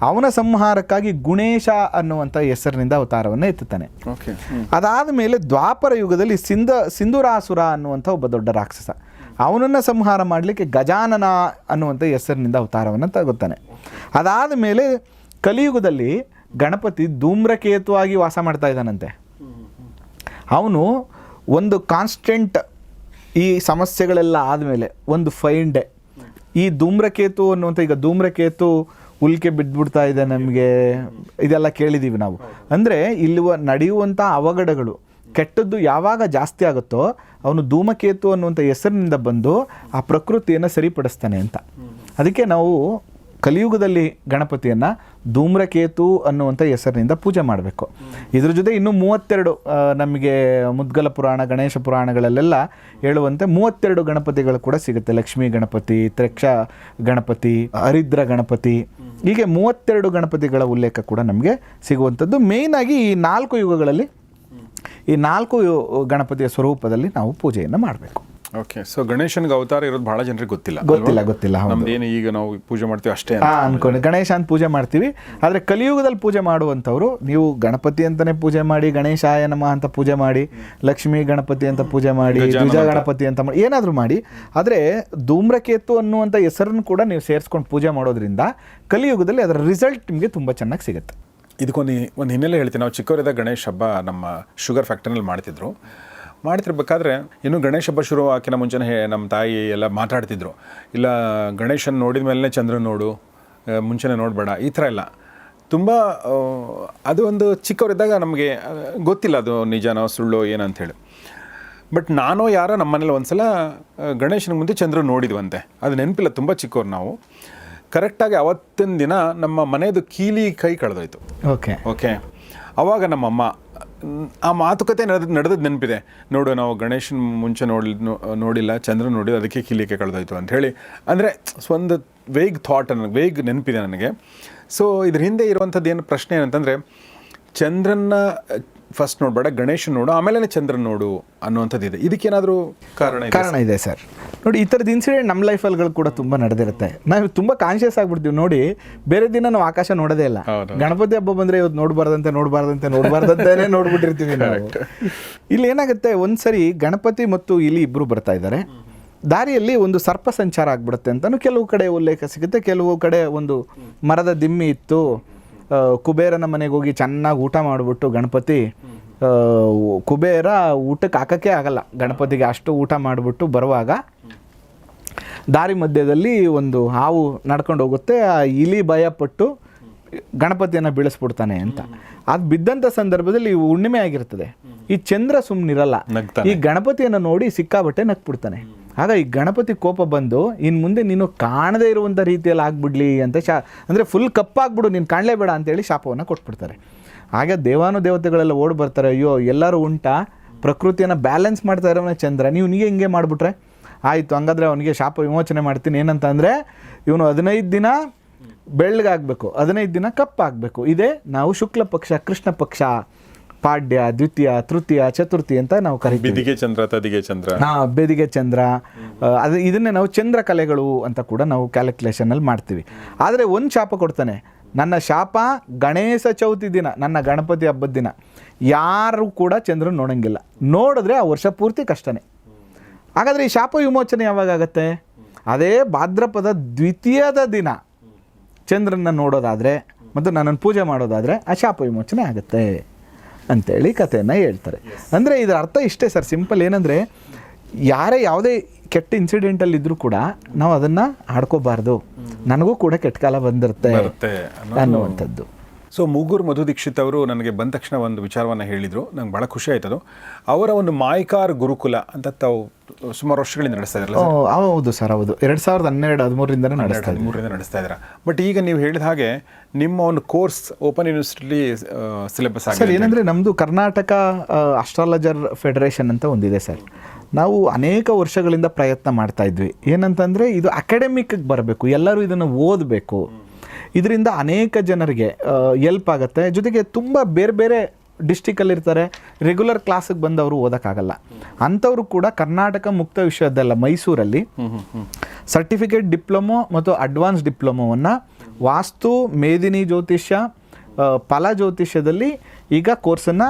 ಅವನ ಸಂಹಾರಕ್ಕಾಗಿ ಗುಣೇಶ ಅನ್ನುವಂಥ ಹೆಸರಿನಿಂದ ಅವತಾರವನ್ನು ಎತ್ತುತ್ತಾನೆ. ಓಕೆ ಅದಾದ ಮೇಲೆ ದ್ವಾಪರ ಯುಗದಲ್ಲಿ ಸಿಂಧ ಸಿಂಧುರಾಸುರ ಅನ್ನುವಂಥ ಒಬ್ಬ ದೊಡ್ಡ ರಾಕ್ಷಸ. ಅವನನ್ನು ಸಂಹಾರ ಮಾಡಲಿಕ್ಕೆ ಗಜಾನನ ಅನ್ನುವಂಥ ಹೆಸರಿನಿಂದ ಅವತಾರವನ್ನು ತಗೋತಾನೆ. ಅದಾದ ಮೇಲೆ ಕಲಿಯುಗದಲ್ಲಿ ಗಣಪತಿ ಧೂಮ್ರಕೇತುವಾಗಿ ವಾಸ ಮಾಡ್ತಾ ಇದ್ದಾನಂತೆ. ಅವನು ಒಂದು ಕಾನ್ಸ್ಟೆಂಟ್ ಈ ಸಮಸ್ಯೆಗಳೆಲ್ಲ ಆದಮೇಲೆ ಒಂದು ಫೈನ್ ಡೇ ಈ ಧೂಮ್ರಕೇತು ಅನ್ನುವಂಥ ಈಗ ಧೂಮ್ರಕೇತು ಉಲ್ಕೆ ಬಿದ್ದ್ಬಿಡ್ತಾ ಇದೆ ನಮಗೆ. ಇದೆಲ್ಲ ಕೇಳಿದ್ದೀವಿ ನಾವು. ಅಂದರೆ ಇಲ್ಲಿ ನಡೆಯುವಂಥ ಅವಘಡಗಳು ಕೆಟ್ಟದ್ದು ಯಾವಾಗ ಜಾಸ್ತಿ ಆಗುತ್ತೋ ಅವನು ಧೂಮಕೇತು ಅನ್ನುವಂಥ ಹೆಸರಿನಿಂದ ಬಂದು ಆ ಪ್ರಕೃತಿಯನ್ನು ಸರಿಪಡಿಸ್ತಾನೆ ಅಂತ. ಅದಕ್ಕೆ ನಾವು ಕಲಿಯುಗದಲ್ಲಿ ಗಣಪತಿಯನ್ನು ಧೂಮ್ರಕೇತು ಅನ್ನುವಂಥ ಹೆಸರಿನಿಂದ ಪೂಜೆ ಮಾಡಬೇಕು. ಇದ್ರ ಜೊತೆ ಇನ್ನೂ ಮೂವತ್ತೆರಡು ನಮಗೆ ಮುದ್ಗಲ ಪುರಾಣ, ಗಣೇಶ ಪುರಾಣಗಳಲ್ಲೆಲ್ಲ ಹೇಳುವಂತೆ ಮೂವತ್ತೆರಡು ಗಣಪತಿಗಳು ಕೂಡ ಸಿಗುತ್ತೆ. ಲಕ್ಷ್ಮೀ ಗಣಪತಿ, ತ್ರೆಕ್ಷ ಗಣಪತಿ, ಹರಿದ್ರ ಗಣಪತಿ. ಹೀಗೆ ಮೂವತ್ತೆರಡು ಗಣಪತಿಗಳ ಉಲ್ಲೇಖ ಕೂಡ ನಮಗೆ ಸಿಗುವಂಥದ್ದು. ಮೇಯ್ನಾಗಿ ಈ ನಾಲ್ಕು ಯುಗಗಳಲ್ಲಿ ಈ ನಾಲ್ಕು ಗಣಪತಿಯ ಸ್ವರೂಪದಲ್ಲಿ ನಾವು ಪೂಜೆಯನ್ನು ಮಾಡಬೇಕು. ಓಕೆ ಸೊ ಗಣೇಶನಿಗೆ ಅವತಾರ ಇರೋದು ಬಹಳ ಜನರಿಗೆ ಗೊತ್ತಿಲ್ಲ ಗೊತ್ತಿಲ್ಲ ಗೊತ್ತಿಲ್ಲ ಏನು ಈಗ ನಾವು ಪೂಜೆ ಮಾಡ್ತೀವಿ ಅಷ್ಟೇ. ಅನ್ಕೊಂಡು. ಗಣೇಶ ಅಂತ ಪೂಜೆ ಮಾಡ್ತೀವಿ. ಆದರೆ ಕಲಿಯುಗದಲ್ಲಿ ಪೂಜೆ ಮಾಡುವಂಥವ್ರು ನೀವು ಗಣಪತಿ ಅಂತಾನೆ ಪೂಜೆ ಮಾಡಿ ಗಣೇಶಾಯ ನಮಃ ಅಂತ ಪೂಜೆ ಮಾಡಿ ಲಕ್ಷ್ಮೀ ಗಣಪತಿ ಅಂತ ಪೂಜೆ ಮಾಡಿ ದ್ವಿಜ ಗಣಪತಿ ಅಂತ ಮಾಡಿ ಏನಾದರೂ ಮಾಡಿ. ಆದರೆ ಧೂಮ್ರಕೇತು ಅನ್ನುವಂಥ ಹೆಸರನ್ನು ಕೂಡ ನೀವು ಸೇರಿಸ್ಕೊಂಡು ಪೂಜೆ ಮಾಡೋದ್ರಿಂದ ಕಲಿಯುಗದಲ್ಲಿ ಅದರ ರಿಸಲ್ಟ್ ನಿಮಗೆ ತುಂಬ ಚೆನ್ನಾಗಿ ಸಿಗುತ್ತೆ. ಇದಕ್ಕೊಂದು ಒಂದು ಹಿನ್ನೆಲೆ ಹೇಳ್ತೀನಿ. ನಾವು ಚಿಕ್ಕವರಿದ್ದ ಗಣೇಶ ಹಬ್ಬ ನಮ್ಮ ಶುಗರ್ ಫ್ಯಾಕ್ಟ್ರಿನಲ್ಲಿ ಮಾಡ್ತಿದ್ರು. ಮಾಡ್ತಿರ್ಬೇಕಾದ್ರೆ ಇನ್ನು ಗಣೇಶ ಹಬ್ಬ ಶುರು ಆಕಿನ ಮುಂಚೆನೇ ನಮ್ಮ ತಾಯಿ ಎಲ್ಲ ಮಾತಾಡ್ತಿದ್ರು. ಇಲ್ಲ ಗಣೇಶನ ನೋಡಿದ ಮೇಲೆ ಚಂದ್ರನ್ ನೋಡು ಮುಂಚೆನೇ ನೋಡಬೇಡ ಈ ಥರ ಎಲ್ಲ. ತುಂಬ ಅದು ಒಂದು ಚಿಕ್ಕವರಿದ್ದಾಗ ನಮಗೆ ಗೊತ್ತಿಲ್ಲ ಅದು ನಿಜನೋ ಸುಳ್ಳು ಏನೋ ಹೇಳಿ ಬಟ್ ನಾನು ಯಾರೋ ನಮ್ಮ ಮನೇಲಿ ಒಂದು ಸಲ ಗಣೇಶನ ಮುಂದೆ ಚಂದ್ರ ನೋಡಿದ್ವಂತೆ. ಅದು ನೆನಪಿಲ್ಲ ತುಂಬ ಚಿಕ್ಕವ್ರು ನಾವು. ಕರೆಕ್ಟಾಗಿ ಅವತ್ತಿನ ದಿನ ನಮ್ಮ ಮನೆಯದು ಕೀಲಿ ಕೈ ಕಳೆದೋಯ್ತು. ಓಕೆ ಓಕೆ ಅವಾಗ ನಮ್ಮಮ್ಮ ಆ ಮಾತುಕತೆ ನಡೆದ ನಡೆದದ್ದು ನೆನಪಿದೆ. ನೋಡು, ನಾವು ಗಣೇಶನ ಮುಂಚೆ ನೋಡಿ ನೋಡಿಲ್ಲ ಚಂದ್ರ ನೋಡಿ ಅದಕ್ಕೆ ಕಿಲಿಕೆ ಕಳೆದೋಯ್ತು ಅಂತ ಹೇಳಿ. ಅಂದರೆ ಒಂದು ವೇಗ್ ಥಾಟ್ ಅನ್ನೋ ವೇಗ್ ನೆನಪಿದೆ ನನಗೆ. ಸೊ ಇದ್ರ ಹಿಂದೆ ಇರುವಂಥದ್ದು ಏನು ಪ್ರಶ್ನೆ ಏನಂತಂದರೆ, ಚಂದ್ರನ್ನ ಫಸ್ಟ್ ನೋಡಬೇಡ ಗಣೇಶನ್ ನೋಡು ಆಮೇಲೆ ಚಂದ್ರನ್ ನೋಡು ಅನ್ನುವಂಥದ್ದು ಇದೆ ಇದಕ್ಕೇನಾದರೂ ಕಾರಣ ಇದೆ? ಕಾರಣ ಇದೆ ಸರ್. ನೋಡಿ ಈ ಥರದ ಇನ್ಸಿಡೆಂಟ್ ನಮ್ಮ ಲೈಫಲ್ಗಳು ಕೂಡ ತುಂಬ ನಡೆದಿರುತ್ತೆ. ನಾವು ತುಂಬ ಕಾನ್ಷಿಯಸ್ ಆಗಿಬಿಡ್ತೀವಿ. ನೋಡಿ ಬೇರೆ ದಿನ ನಾವು ಆಕಾಶ ನೋಡೋದೇ ಇಲ್ಲ. ಗಣಪತಿ ಹಬ್ಬ ಬಂದರೆ ಇವತ್ತು ನೋಡಬಾರ್ದಂತೆ ನೋಡಬಾರ್ದಂತೆ ನೋಡಬಾರ್ದಂತೆ ನೋಡ್ಬಿಟ್ಟಿರ್ತೀವಿ ನಾವು. ಇಲ್ಲಿ ಏನಾಗುತ್ತೆ ಒಂದ್ಸರಿ ಗಣಪತಿ ಮತ್ತು ಇಲ್ಲಿ ಇಬ್ಬರು ಬರ್ತಾ ಇದ್ದಾರೆ. ದಾರಿಯಲ್ಲಿ ಒಂದು ಸರ್ಪ ಸಂಚಾರ ಆಗ್ಬಿಡುತ್ತೆ ಅಂತಲೂ ಕೆಲವು ಕಡೆ ಉಲ್ಲೇಖ ಸಿಗುತ್ತೆ. ಕೆಲವು ಕಡೆ ಒಂದು ಮರದ ದಿಮ್ಮಿ ಇತ್ತು. ಕುಬೇರನ ಮನೆಗೆ ಹೋಗಿ ಚೆನ್ನಾಗಿ ಊಟ ಮಾಡಿಬಿಟ್ಟು ಗಣಪತಿ ಕುಬೇರ ಊಟಕ್ಕೆ ಹಾಕೋಕ್ಕೆ ಆಗಲ್ಲ. ಗಣಪತಿಗೆ ಅಷ್ಟು ಊಟ ಮಾಡಿಬಿಟ್ಟು ಬರುವಾಗ ದಾರಿ ಮಧ್ಯದಲ್ಲಿ ಒಂದು ಹಾವು ನಡ್ಕೊಂಡು ಹೋಗುತ್ತೆ. ಆ ಇಲಿ ಭಯಪಟ್ಟು ಗಣಪತಿಯನ್ನು ಬೀಳಿಸ್ಬಿಡ್ತಾನೆ ಅಂತ. ಅದು ಬಿದ್ದಂಥ ಸಂದರ್ಭದಲ್ಲಿ ಹುಣ್ಣಿಮೆ ಆಗಿರ್ತದೆ. ಈ ಚಂದ್ರ ಸುಮ್ಮನಿರಲ್ಲ ಈ ಗಣಪತಿಯನ್ನು ನೋಡಿ ಸಿಕ್ಕಾಬಟ್ಟೆ ನಕ್ಬಿಡ್ತಾನೆ ಆಗ ಈ ಗಣಪತಿ ಕೋಪ ಬಂದು ಇನ್ನು ಮುಂದೆ ನೀನು ಕಾಣದೇ ಇರುವಂಥ ರೀತಿಯಲ್ಲಿ ಆಗ್ಬಿಡ್ಲಿ ಅಂತ ಶಾ ಅಂದರೆ ಫುಲ್ ಕಪ್ಪಾಗ್ಬಿಡು ನೀನು ಕಾಣಲೇಬೇಡ ಅಂತೇಳಿ ಶಾಪವನ್ನು ಕೊಟ್ಬಿಡ್ತಾರೆ. ಆಗ ದೇವಾನು ದೇವತೆಗಳೆಲ್ಲ ಓಡಿ ಬರ್ತಾರೆ, ಅಯ್ಯೋ, ಎಲ್ಲರೂ ಉಂಟಾ? ಪ್ರಕೃತಿಯನ್ನು ಬ್ಯಾಲೆನ್ಸ್ ಮಾಡ್ತಾ ಇರೋವನ ಚಂದ್ರ, ನೀವು ನೀಗೆ ಹಿಂಗೆ ಮಾಡಿಬಿಟ್ರೆ? ಆಯಿತು, ಹಂಗಾದ್ರೆ ಅವನಿಗೆ ಶಾಪ ವಿಮೋಚನೆ ಮಾಡ್ತೀನಿ, ಏನಂತ ಅಂದರೆ, ಇವನು ಹದಿನೈದು ದಿನ ಬೆಳ್ಳಗಾಗಬೇಕು, ಹದಿನೈದು ದಿನ ಕಪ್ಪಾಗಬೇಕು ಇದೇ ನಾವು ಶುಕ್ಲ ಪಕ್ಷ, ಕೃಷ್ಣ ಪಕ್ಷ. ಪಾಡ್ಯ ದ್ವಿತೀಯ ತೃತೀಯ ಚತುರ್ಥಿ ಅಂತ ನಾವು ಕರಿತೀವಿ. ಬಿದಿಗೆ ಚಂದ್ರ ತದಿಗೆ ಚಂದ್ರ. ಹಾ ಬೆದಿಗೆ ಚಂದ್ರ. ಅದು ಇದನ್ನೇ ನಾವು ಚಂದ್ರ ಕಲೆಗಳು ಅಂತ ಕೂಡ ನಾವು ಕ್ಯಾಲ್ಕುಲೇಷನಲ್ಲಿ ಮಾಡ್ತೀವಿ. ಆದರೆ ಒಂದು ಶಾಪ ಕೊಡ್ತಾನೆ. ನನ್ನ ಶಾಪ ಗಣೇಶ ಚೌತಿ ದಿನ ನನ್ನ ಗಣಪತಿ ಹಬ್ಬದ ದಿನ. ಯಾರು ಕೂಡ ಚಂದ್ರನ ನೋಡಂಗಿಲ್ಲ. ನೋಡಿದ್ರೆ ಆ ವರ್ಷ ಪೂರ್ತಿ ಕಷ್ಟನೇ. ಹಾಗಾದರೆ ಈ ಶಾಪ ವಿಮೋಚನೆ ಯಾವಾಗ ಆಗತ್ತೆ? ಅದೇ ಭಾದ್ರಪದ ದ್ವಿತೀಯದ ದಿನ. ಚಂದ್ರನ ನೋಡೋದಾದರೆ ಮತ್ತು ನನ್ನನ್ನು ಪೂಜೆ ಮಾಡೋದಾದರೆ ಆ ಶಾಪ ವಿಮೋಚನೆ ಆಗುತ್ತೆ. ಅಂತೇಳಿ ಕಥೆಯನ್ನು ಹೇಳ್ತಾರೆ. ಅಂದರೆ ಇದರ ಅರ್ಥ ಇಷ್ಟೇ ಸರ್ ಸಿಂಪಲ್ ಏನಂದರೆ ಯಾರೇ ಯಾವುದೇ ಕೆಟ್ಟ ಇನ್ಸಿಡೆಂಟಲ್ಲಿ ಇದ್ದರೂ ಕೂಡ ನಾವು ಅದನ್ನು ಆಡ್ಕೋಬಾರ್ದು. ನನಗೂ ಕೂಡ ಕೆಟ್ಟ ಕಾಲ ಬಂದಿರುತ್ತೆ ಅನ್ನುವಂಥದ್ದು. ಸೊ ಮೂಗೂರು ಮಧು ದೀಕ್ಷಿತ್ ಅವರು ನನಗೆ ಬಂದ ತಕ್ಷಣ ಒಂದು ವಿಚಾರವನ್ನು ಹೇಳಿದರು. ನಂಗೆ ಭಾಳ ಖುಷಿ ಆಯ್ತದು. ಅವರ ಒಂದು ಮಾಯ್ಕಾರ್ ಗುರುಕುಲ ಅಂತ ತಾವು ಸುಮಾರು ವರ್ಷಗಳಿಂದ ನಡೆಸ್ತಾ ಇದ್ರಲ್ಲ ಹೌದು ಸರ್ ಹೌದು. ಎರಡು ಸಾವಿರದ ಹನ್ನೆರಡು ಹದಿಮೂರರಿಂದ ನಡೆಸ್ತಾ ಇದ್ದೀವಿ ಹದಿಮೂರರಿಂದ ನಡೆಸ್ತಾ ಇದ್ದೀರಾ? ಬಟ್ ಈಗ ನೀವು ಹೇಳಿದ ಹಾಗೆ ನಿಮ್ಮ ಒಂದು course open university syllabus sir ಏನಂದರೆ ನಮ್ಮದು ಕರ್ನಾಟಕ ಅಸ್ಟ್ರಾಲಜರ್ ಫೆಡರೇಷನ್ ಅಂತ ಒಂದಿದೆ ಸರ್. ನಾವು ಅನೇಕ ವರ್ಷಗಳಿಂದ ಪ್ರಯತ್ನ ಮಾಡ್ತಾ ಇದ್ವಿ. ಏನಂತಂದರೆ ಇದು ಅಕಾಡೆಮಿಕ್ಗೆ ಬರಬೇಕು. ಎಲ್ಲರೂ ಇದನ್ನು ಓದಬೇಕು. ಇದರಿಂದ ಅನೇಕ ಜನರಿಗೆ ಎಲ್ಪ್ ಆಗುತ್ತೆ. ಜೊತೆಗೆ ತುಂಬ ಬೇರೆ ಬೇರೆ ಡಿಸ್ಟಿಕಲ್ಲಿರ್ತಾರೆ ರೆಗ್ಯುಲರ್ ಕ್ಲಾಸಿಗೆ ಬಂದವರು ಓದೋಕ್ಕಾಗಲ್ಲ. ಅಂಥವರು ಕೂಡ ಕರ್ನಾಟಕ ಮುಕ್ತ ವಿಶ್ವವಿದ್ಯಾಲಯ ಮೈಸೂರಲ್ಲಿ ಸರ್ಟಿಫಿಕೇಟ್ ಡಿಪ್ಲೊಮೊ ಮತ್ತು ಅಡ್ವಾನ್ಸ್ ಡಿಪ್ಲೊಮೊವನ್ನು ವಾಸ್ತು ಮೇದಿನಿ ಜ್ಯೋತಿಷ್ಯ ಫಲ ಜ್ಯೋತಿಷ್ಯದಲ್ಲಿ ಈಗ ಕೋರ್ಸನ್ನು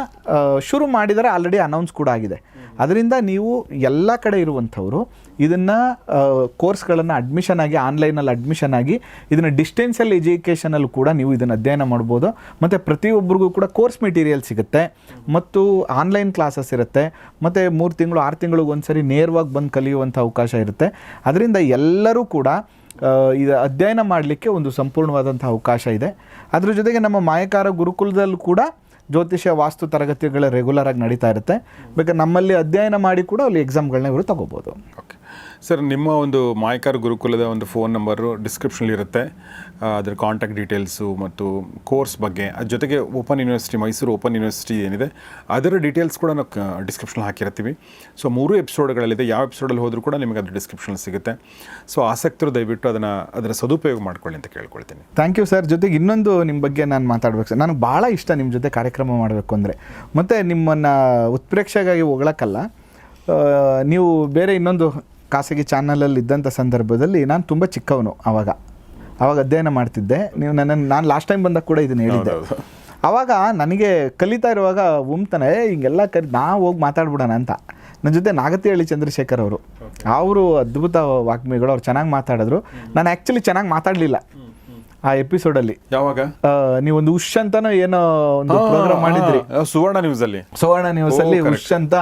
ಶುರು ಮಾಡಿದರೆ ಆಲ್ರೆಡಿ ಅನೌನ್ಸ್ ಕೂಡ ಆಗಿದೆ. ಅದರಿಂದ ನೀವು ಎಲ್ಲ ಕಡೆ ಇರುವಂಥವರು ಇದನ್ನು ಕೋರ್ಸ್ಗಳನ್ನು ಅಡ್ಮಿಷನ್ ಆಗಿ ಆನ್ಲೈನಲ್ಲಿ ಅಡ್ಮಿಷನ್ ಆಗಿ, ಇದನ್ನು ಡಿಸ್ಟೆನ್ಸಲ್ಲಿ ಎಜುಕೇಷನಲ್ಲಿ ಕೂಡ ನೀವು ಇದನ್ನು ಅಧ್ಯಯನ ಮಾಡ್ಬೋದು. ಮತ್ತು ಪ್ರತಿಯೊಬ್ಬರಿಗೂ ಕೂಡ ಕೋರ್ಸ್ ಮೆಟೀರಿಯಲ್ ಸಿಗುತ್ತೆ. ಮತ್ತು ಆನ್ಲೈನ್ ಕ್ಲಾಸಸ್ ಇರುತ್ತೆ. ಮತ್ತು ಮೂರು ತಿಂಗಳು, ಆರು ತಿಂಗಳಿಗೆ ಒಂದ್ಸರಿ ನೇರವಾಗಿ ಬಂದು ಕಲಿಯುವಂಥ ಅವಕಾಶ ಇರುತ್ತೆ. ಅದರಿಂದ ಎಲ್ಲರೂ ಕೂಡ ಇದು ಅಧ್ಯಯನ ಮಾಡಲಿಕ್ಕೆ ಒಂದು ಸಂಪೂರ್ಣವಾದಂಥ ಅವಕಾಶ ಇದೆ. ಅದ್ರ ಜೊತೆಗೆ ನಮ್ಮ ಮಾಯಕಾರ ಗುರುಕುಲದಲ್ಲೂ ಕೂಡ ಜ್ಯೋತಿಷ್ಯ ವಾಸ್ತು ತರಗತಿಗಳು ರೆಗ್ಯುಲರ್ ಆಗಿ ನಡೀತಾ ಇರುತ್ತೆ. ಬೇಕಾದ್ರೆ ನಮ್ಮಲ್ಲಿ ಅಧ್ಯಯನ ಮಾಡಿ ಕೂಡ ಅಲ್ಲಿ ಎಕ್ಸಾಮ್ಗಳನ್ನ ಇವರು ತಗೋಬೋದು. ಓಕೆ ಸರ್ ನಿಮ್ಮ ಒಂದು ಮಾಯಕರ್ ಗುರುಕುಲದ ಒಂದು ಫೋನ್ ನಂಬರು ಡಿಸ್ಕ್ರಿಪ್ಷನಲ್ಲಿ ಇರುತ್ತೆ. ಆ, ಅದರ ಕಾಂಟ್ಯಾಕ್ಟ್ ಡೀಟೇಲ್ಸು ಮತ್ತು ಕೋರ್ಸ್ ಬಗ್ಗೆ. ಅದ್ರ ಜೊತೆಗೆ open university Mysuru open university ಏನಿದೆ ಅದರ ಡೀಟೇಲ್ಸ್ ಕೂಡ ನಾವು ಡಿಸ್ಕ್ರಿಪ್ಷನ್ ಹಾಕಿರ್ತೀವಿ. ಸೊ ಮೂರು ಎಪಿಸೋಡ್ಗಳಲ್ಲಿದೆ ಯಾವ ಎಪಿಸೋಡಲ್ಲಿ ಹೋದರೂ ಕೂಡ ನಿಮಗೆ ಅದರ ಡಿಸ್ಕ್ರಿಪ್ಷನ್ ಸಿಗುತ್ತೆ. ಸೊ ಆಸಕ್ತರು ದಯವಿಟ್ಟು ಅದನ್ನು ಅದರ ಸದುಪಯೋಗ ಮಾಡ್ಕೊಳ್ಳಿ ಅಂತ ಕೇಳ್ಕೊಳ್ತೀನಿ. ಥ್ಯಾಂಕ್ ಯು ಸರ್ ಜೊತೆಗೆ ಇನ್ನೊಂದು ನಿಮ್ಮ ಬಗ್ಗೆ ನಾನು ಮಾತಾಡ್ಬೇಕು ಸರ್ ನನಗೆ ಭಾಳ ಇಷ್ಟ ನಿಮ್ಮ ಜೊತೆ ಕಾರ್ಯಕ್ರಮ ಮಾಡಬೇಕು ಅಂದರೆ. ಮತ್ತು ನಿಮ್ಮನ್ನು ಉತ್ಪ್ರೇಕ್ಷೆಗಾಗಿ ಹೊಗಳಕ್ಕಲ್ಲ ನೀವು ಬೇರೆ ಇನ್ನೊಂದು ಖಾಸಗಿ ಚಾನಲಲ್ಲಿ ಇದ್ದಂಥ ಸಂದರ್ಭದಲ್ಲಿ ನಾನು ತುಂಬ ಚಿಕ್ಕವನು ಆವಾಗ ಆವಾಗ ಅಧ್ಯಯನ ಮಾಡ್ತಿದ್ದೆ. ನೀವು ನನ್ನನ್ನು ನಾನು ಲಾಸ್ಟ್ ಟೈಮ್ ಬಂದಾಗ ಕೂಡ ಇದನ್ನು ಹೇಳಿದ್ದೆ. ಅವಾಗ ಆವಾಗ ನನಗೆ ಕಲಿತಾ ಇರುವಾಗ ಉಮ್ತಾನೆ "ಏ, ಹಿಂಗೆಲ್ಲ ಕರಿ ನಾ ಹೋಗಿ ಮಾತಾಡ್ಬಿಡೋಣ ಅಂತ. ನನ್ನ ಜೊತೆ ನಾಗತಿಹಳ್ಳಿ ಚಂದ್ರಶೇಖರ್ ಅವರು. ಅವರು ಅದ್ಭುತ ವಾಗ್ಮಿಗಳು ಅವ್ರು ಚೆನ್ನಾಗಿ ಮಾತಾಡಿದ್ರು. ನಾನು ಆ್ಯಕ್ಚುಲಿ ಚೆನ್ನಾಗಿ ಮಾತಾಡಲಿಲ್ಲ. ಆ ಎಪಿಸೋಡಲ್ಲಿ ಯಾವಾಗ? ನೀವೊಂದು ಉಷ್ ಅಂತಾನೋ ಏನೋ ಒಂದು ಪ್ರೋಗ್ರಾಮ್ ಮಾಡಿದ್ರಿ. ಸುವರ್ಣ ನ್ಯೂಸ್ ಅಲ್ಲಿ. ಸುವರ್ಣ ನ್ಯೂಸ್ ಅಲ್ಲಿ ಉಷ್ ಅಂತ.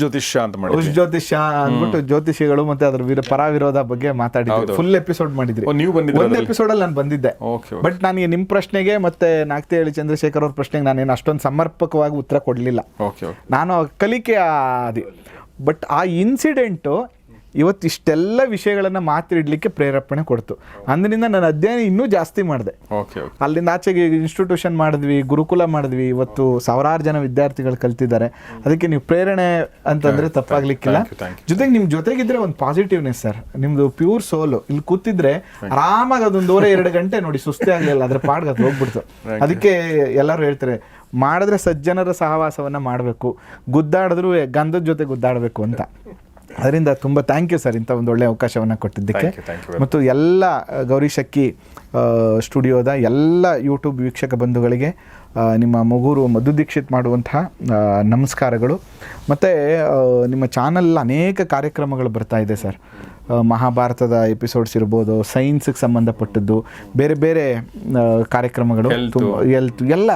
ಜ್ಯೋತಿಷ ಅಂತ ಮಾಡಿ ಉಶ್ ಜ್ಯೋತಿಷ ಅಂದ್ಬಿಟ್ಟು ಜ್ಯೋತಿಷಿಗಳು ಮತ್ತೆ ಅದ್ರ ವಿರ ಪರ ವಿರೋಧ ಬಗ್ಗೆ ಮಾತಾಡಿದ್ರಿ. ಫುಲ್ ಎಪಿಸೋಡ್ ಮಾಡಿದ್ರಿ. ನೀವು ಬಂದಿದ್ದೆ ಒಂದು ಎಪಿಸೋಡ್ ಅಲ್ಲಿ ನಾನು ಬಂದಿದ್ದೆ. ಬಟ್ ನನಗೆ ನಿಮ್ಮ ಪ್ರಶ್ನೆಗೆ ಮತ್ತೆ ನಾಗ್ತಿಹಳ್ಳಿ ಚಂದ್ರಶೇಖರ್ ಅವ್ರ ಪ್ರಶ್ನೆಗೆ ನಾನೇನು ಅಷ್ಟೊಂದು ಸಮರ್ಪಕವಾಗಿ ಉತ್ತರ ಕೊಡಲಿಲ್ಲ. ನಾನು ಕಲಿಕೆ ಆದಿ ಬಟ್ ಆ ಇನ್ಸಿಡೆಂಟು ಇವತ್ತು ಇಷ್ಟೆಲ್ಲ ವಿಷಯಗಳನ್ನು ಮಾತಿಡ್ಲಿಕ್ಕೆ ಪ್ರೇರೇಪಣೆ ಕೊಡ್ತು. ಅಂದಿನಿಂದ ನಾನು ಅಧ್ಯಯನ ಇನ್ನೂ ಜಾಸ್ತಿ ಮಾಡಿದೆ. ಅಲ್ಲಿಂದ ಆಚೆಗೆ ಇನ್ಸ್ಟಿಟ್ಯೂಷನ್ ಮಾಡಿದ್ವಿ ಗುರುಕುಲ ಮಾಡಿದ್ವಿ ಇವತ್ತು ಸಾವಿರಾರು ಜನ ವಿದ್ಯಾರ್ಥಿಗಳು ಕಲ್ತಿದ್ದಾರೆ. ಅದಕ್ಕೆ ನೀವು ಪ್ರೇರಣೆ ಅಂತಂದ್ರೆ ತಪ್ಪಾಗ್ಲಿಕ್ಕಿಲ್ಲ. ಜೊತೆಗೆ ನಿಮ್ ಜೊತೆಗಿದ್ರೆ ಒಂದು ಪಾಸಿಟಿವ್ನೆಸ್ ಸರ್ ನಿಮ್ದು ಪ್ಯೂರ್ ಸೋಲು ಇಲ್ಲಿ ಕೂತಿದ್ರೆ ಆರಾಮಾಗಿ ಅದೊಂದೂವರೆ ಎರಡು ಗಂಟೆ ನೋಡಿ ಸುಸ್ತಿ ಆಗಲಿಲ್ಲ ಅದ್ರ ಪಾಡ್ಗೆ ಅದು ಹೋಗ್ಬಿಡ್ತು. ಅದಕ್ಕೆ ಎಲ್ಲರೂ ಹೇಳ್ತಾರೆ ಮಾಡಿದ್ರೆ ಸಜ್ಜನರ ಸಹವಾಸವನ್ನ ಮಾಡಬೇಕು. ಗುದ್ದಾಡಿದ್ರು ಗಂಧದ ಜೊತೆ ಗುದ್ದಾಡಬೇಕು ಅಂತ. ಅದರಿಂದ ತುಂಬ ಥ್ಯಾಂಕ್ ಯು ಸರ್ ಇಂಥ ಒಂದು ಒಳ್ಳೆಯ ಅವಕಾಶವನ್ನು ಕೊಟ್ಟಿದ್ದಕ್ಕೆ. ಮತ್ತು ಎಲ್ಲ ಗೌರಿ ಶಕ್ಕಿ ಸ್ಟುಡಿಯೋದ ಎಲ್ಲ ಯೂಟ್ಯೂಬ್ ವೀಕ್ಷಕ ಬಂಧುಗಳಿಗೆ ನಿಮ್ಮ ಮಗುರು ಮಧು ದೀಕ್ಷಿತ್ ಮಾಡುವಂತಹ ನಮಸ್ಕಾರಗಳು. ಮತ್ತು ನಿಮ್ಮ ಚಾನಲ್ ಅನೇಕ ಕಾರ್ಯಕ್ರಮಗಳು ಬರ್ತಾ ಇದೆ ಸರ್ ಮಹಾಭಾರತದ ಎಪಿಸೋಡ್ಸ್ ಇರ್ಬೋದು ಸೈನ್ಸ್ಗೆ ಸಂಬಂಧಪಟ್ಟದ್ದು ಬೇರೆ ಬೇರೆ ಕಾರ್ಯಕ್ರಮಗಳು. ಎಲ್ತ್ ಎಲ್ಲ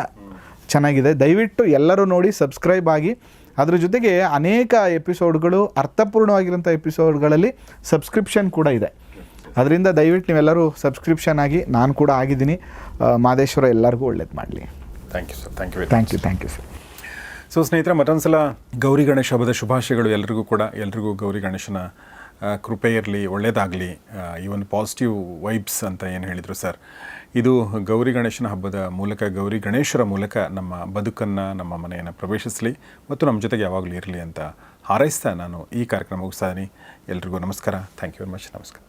ಚೆನ್ನಾಗಿದೆ. ದಯವಿಟ್ಟು ಎಲ್ಲರೂ ನೋಡಿ ಸಬ್ಸ್ಕ್ರೈಬ್ ಆಗಿ ಅದ್ರ ಜೊತೆಗೆ ಅನೇಕ ಎಪಿಸೋಡ್ಗಳು ಅರ್ಥಪೂರ್ಣವಾಗಿರುವಂಥ ಎಪಿಸೋಡ್ಗಳಲ್ಲಿ ಸಬ್ಸ್ಕ್ರಿಪ್ಷನ್ ಕೂಡ ಇದೆ. ಅದರಿಂದ ದಯವಿಟ್ಟು ನೀವೆಲ್ಲರೂ ಸಬ್ಸ್ಕ್ರಿಪ್ಷನ್ ಆಗಿ ನಾನು ಕೂಡ ಆಗಿದ್ದೀನಿ. ಮಾದೇಶ್ವರ ಎಲ್ಲರಿಗೂ ಒಳ್ಳೇದು ಮಾಡಲಿ. Thank you sir thank you thank you thank you sir so ಸ್ನೇಹಿತರೆ ಮತ್ತೊಂದು ಸಲ ಗೌರಿ ಗಣೇಶ ಹಬ್ಬದ ಶುಭಾಶಯಗಳು ಎಲ್ರಿಗೂ ಕೂಡ. ಎಲ್ರಿಗೂ ಗೌರಿ ಗಣೇಶನ ಕೃಪೆ ಇರಲಿ ಒಳ್ಳೇದಾಗಲಿ. ಈ ಒಂದು ಪಾಸಿಟಿವ್ ವೈಬ್ಸ್ ಅಂತ ಏನು ಹೇಳಿದರು ಸರ್ ಇದು ಗೌರಿ ಗಣೇಶನ ಹಬ್ಬದ ಮೂಲಕ, ಗೌರಿ ಗಣೇಶರ ಮೂಲಕ ನಮ್ಮ ಬದುಕನ್ನು, ನಮ್ಮ ಮನೆಯನ್ನು ಪ್ರವೇಶಿಸಲಿ ಮತ್ತು ನಮ್ಮ ಜೊತೆಗೆ ಯಾವಾಗಲೂ ಇರಲಿ ಅಂತ ಹಾರೈಸ್ತಾ ನಾನು ಈ ಕಾರ್ಯಕ್ರಮ ಮುಗಿಸ್ತಾ ಎಲ್ರಿಗೂ ನಮಸ್ಕಾರ. ಥ್ಯಾಂಕ್ ಯು ವೆರಿ ಮಚ್ ನಮಸ್ಕಾರ.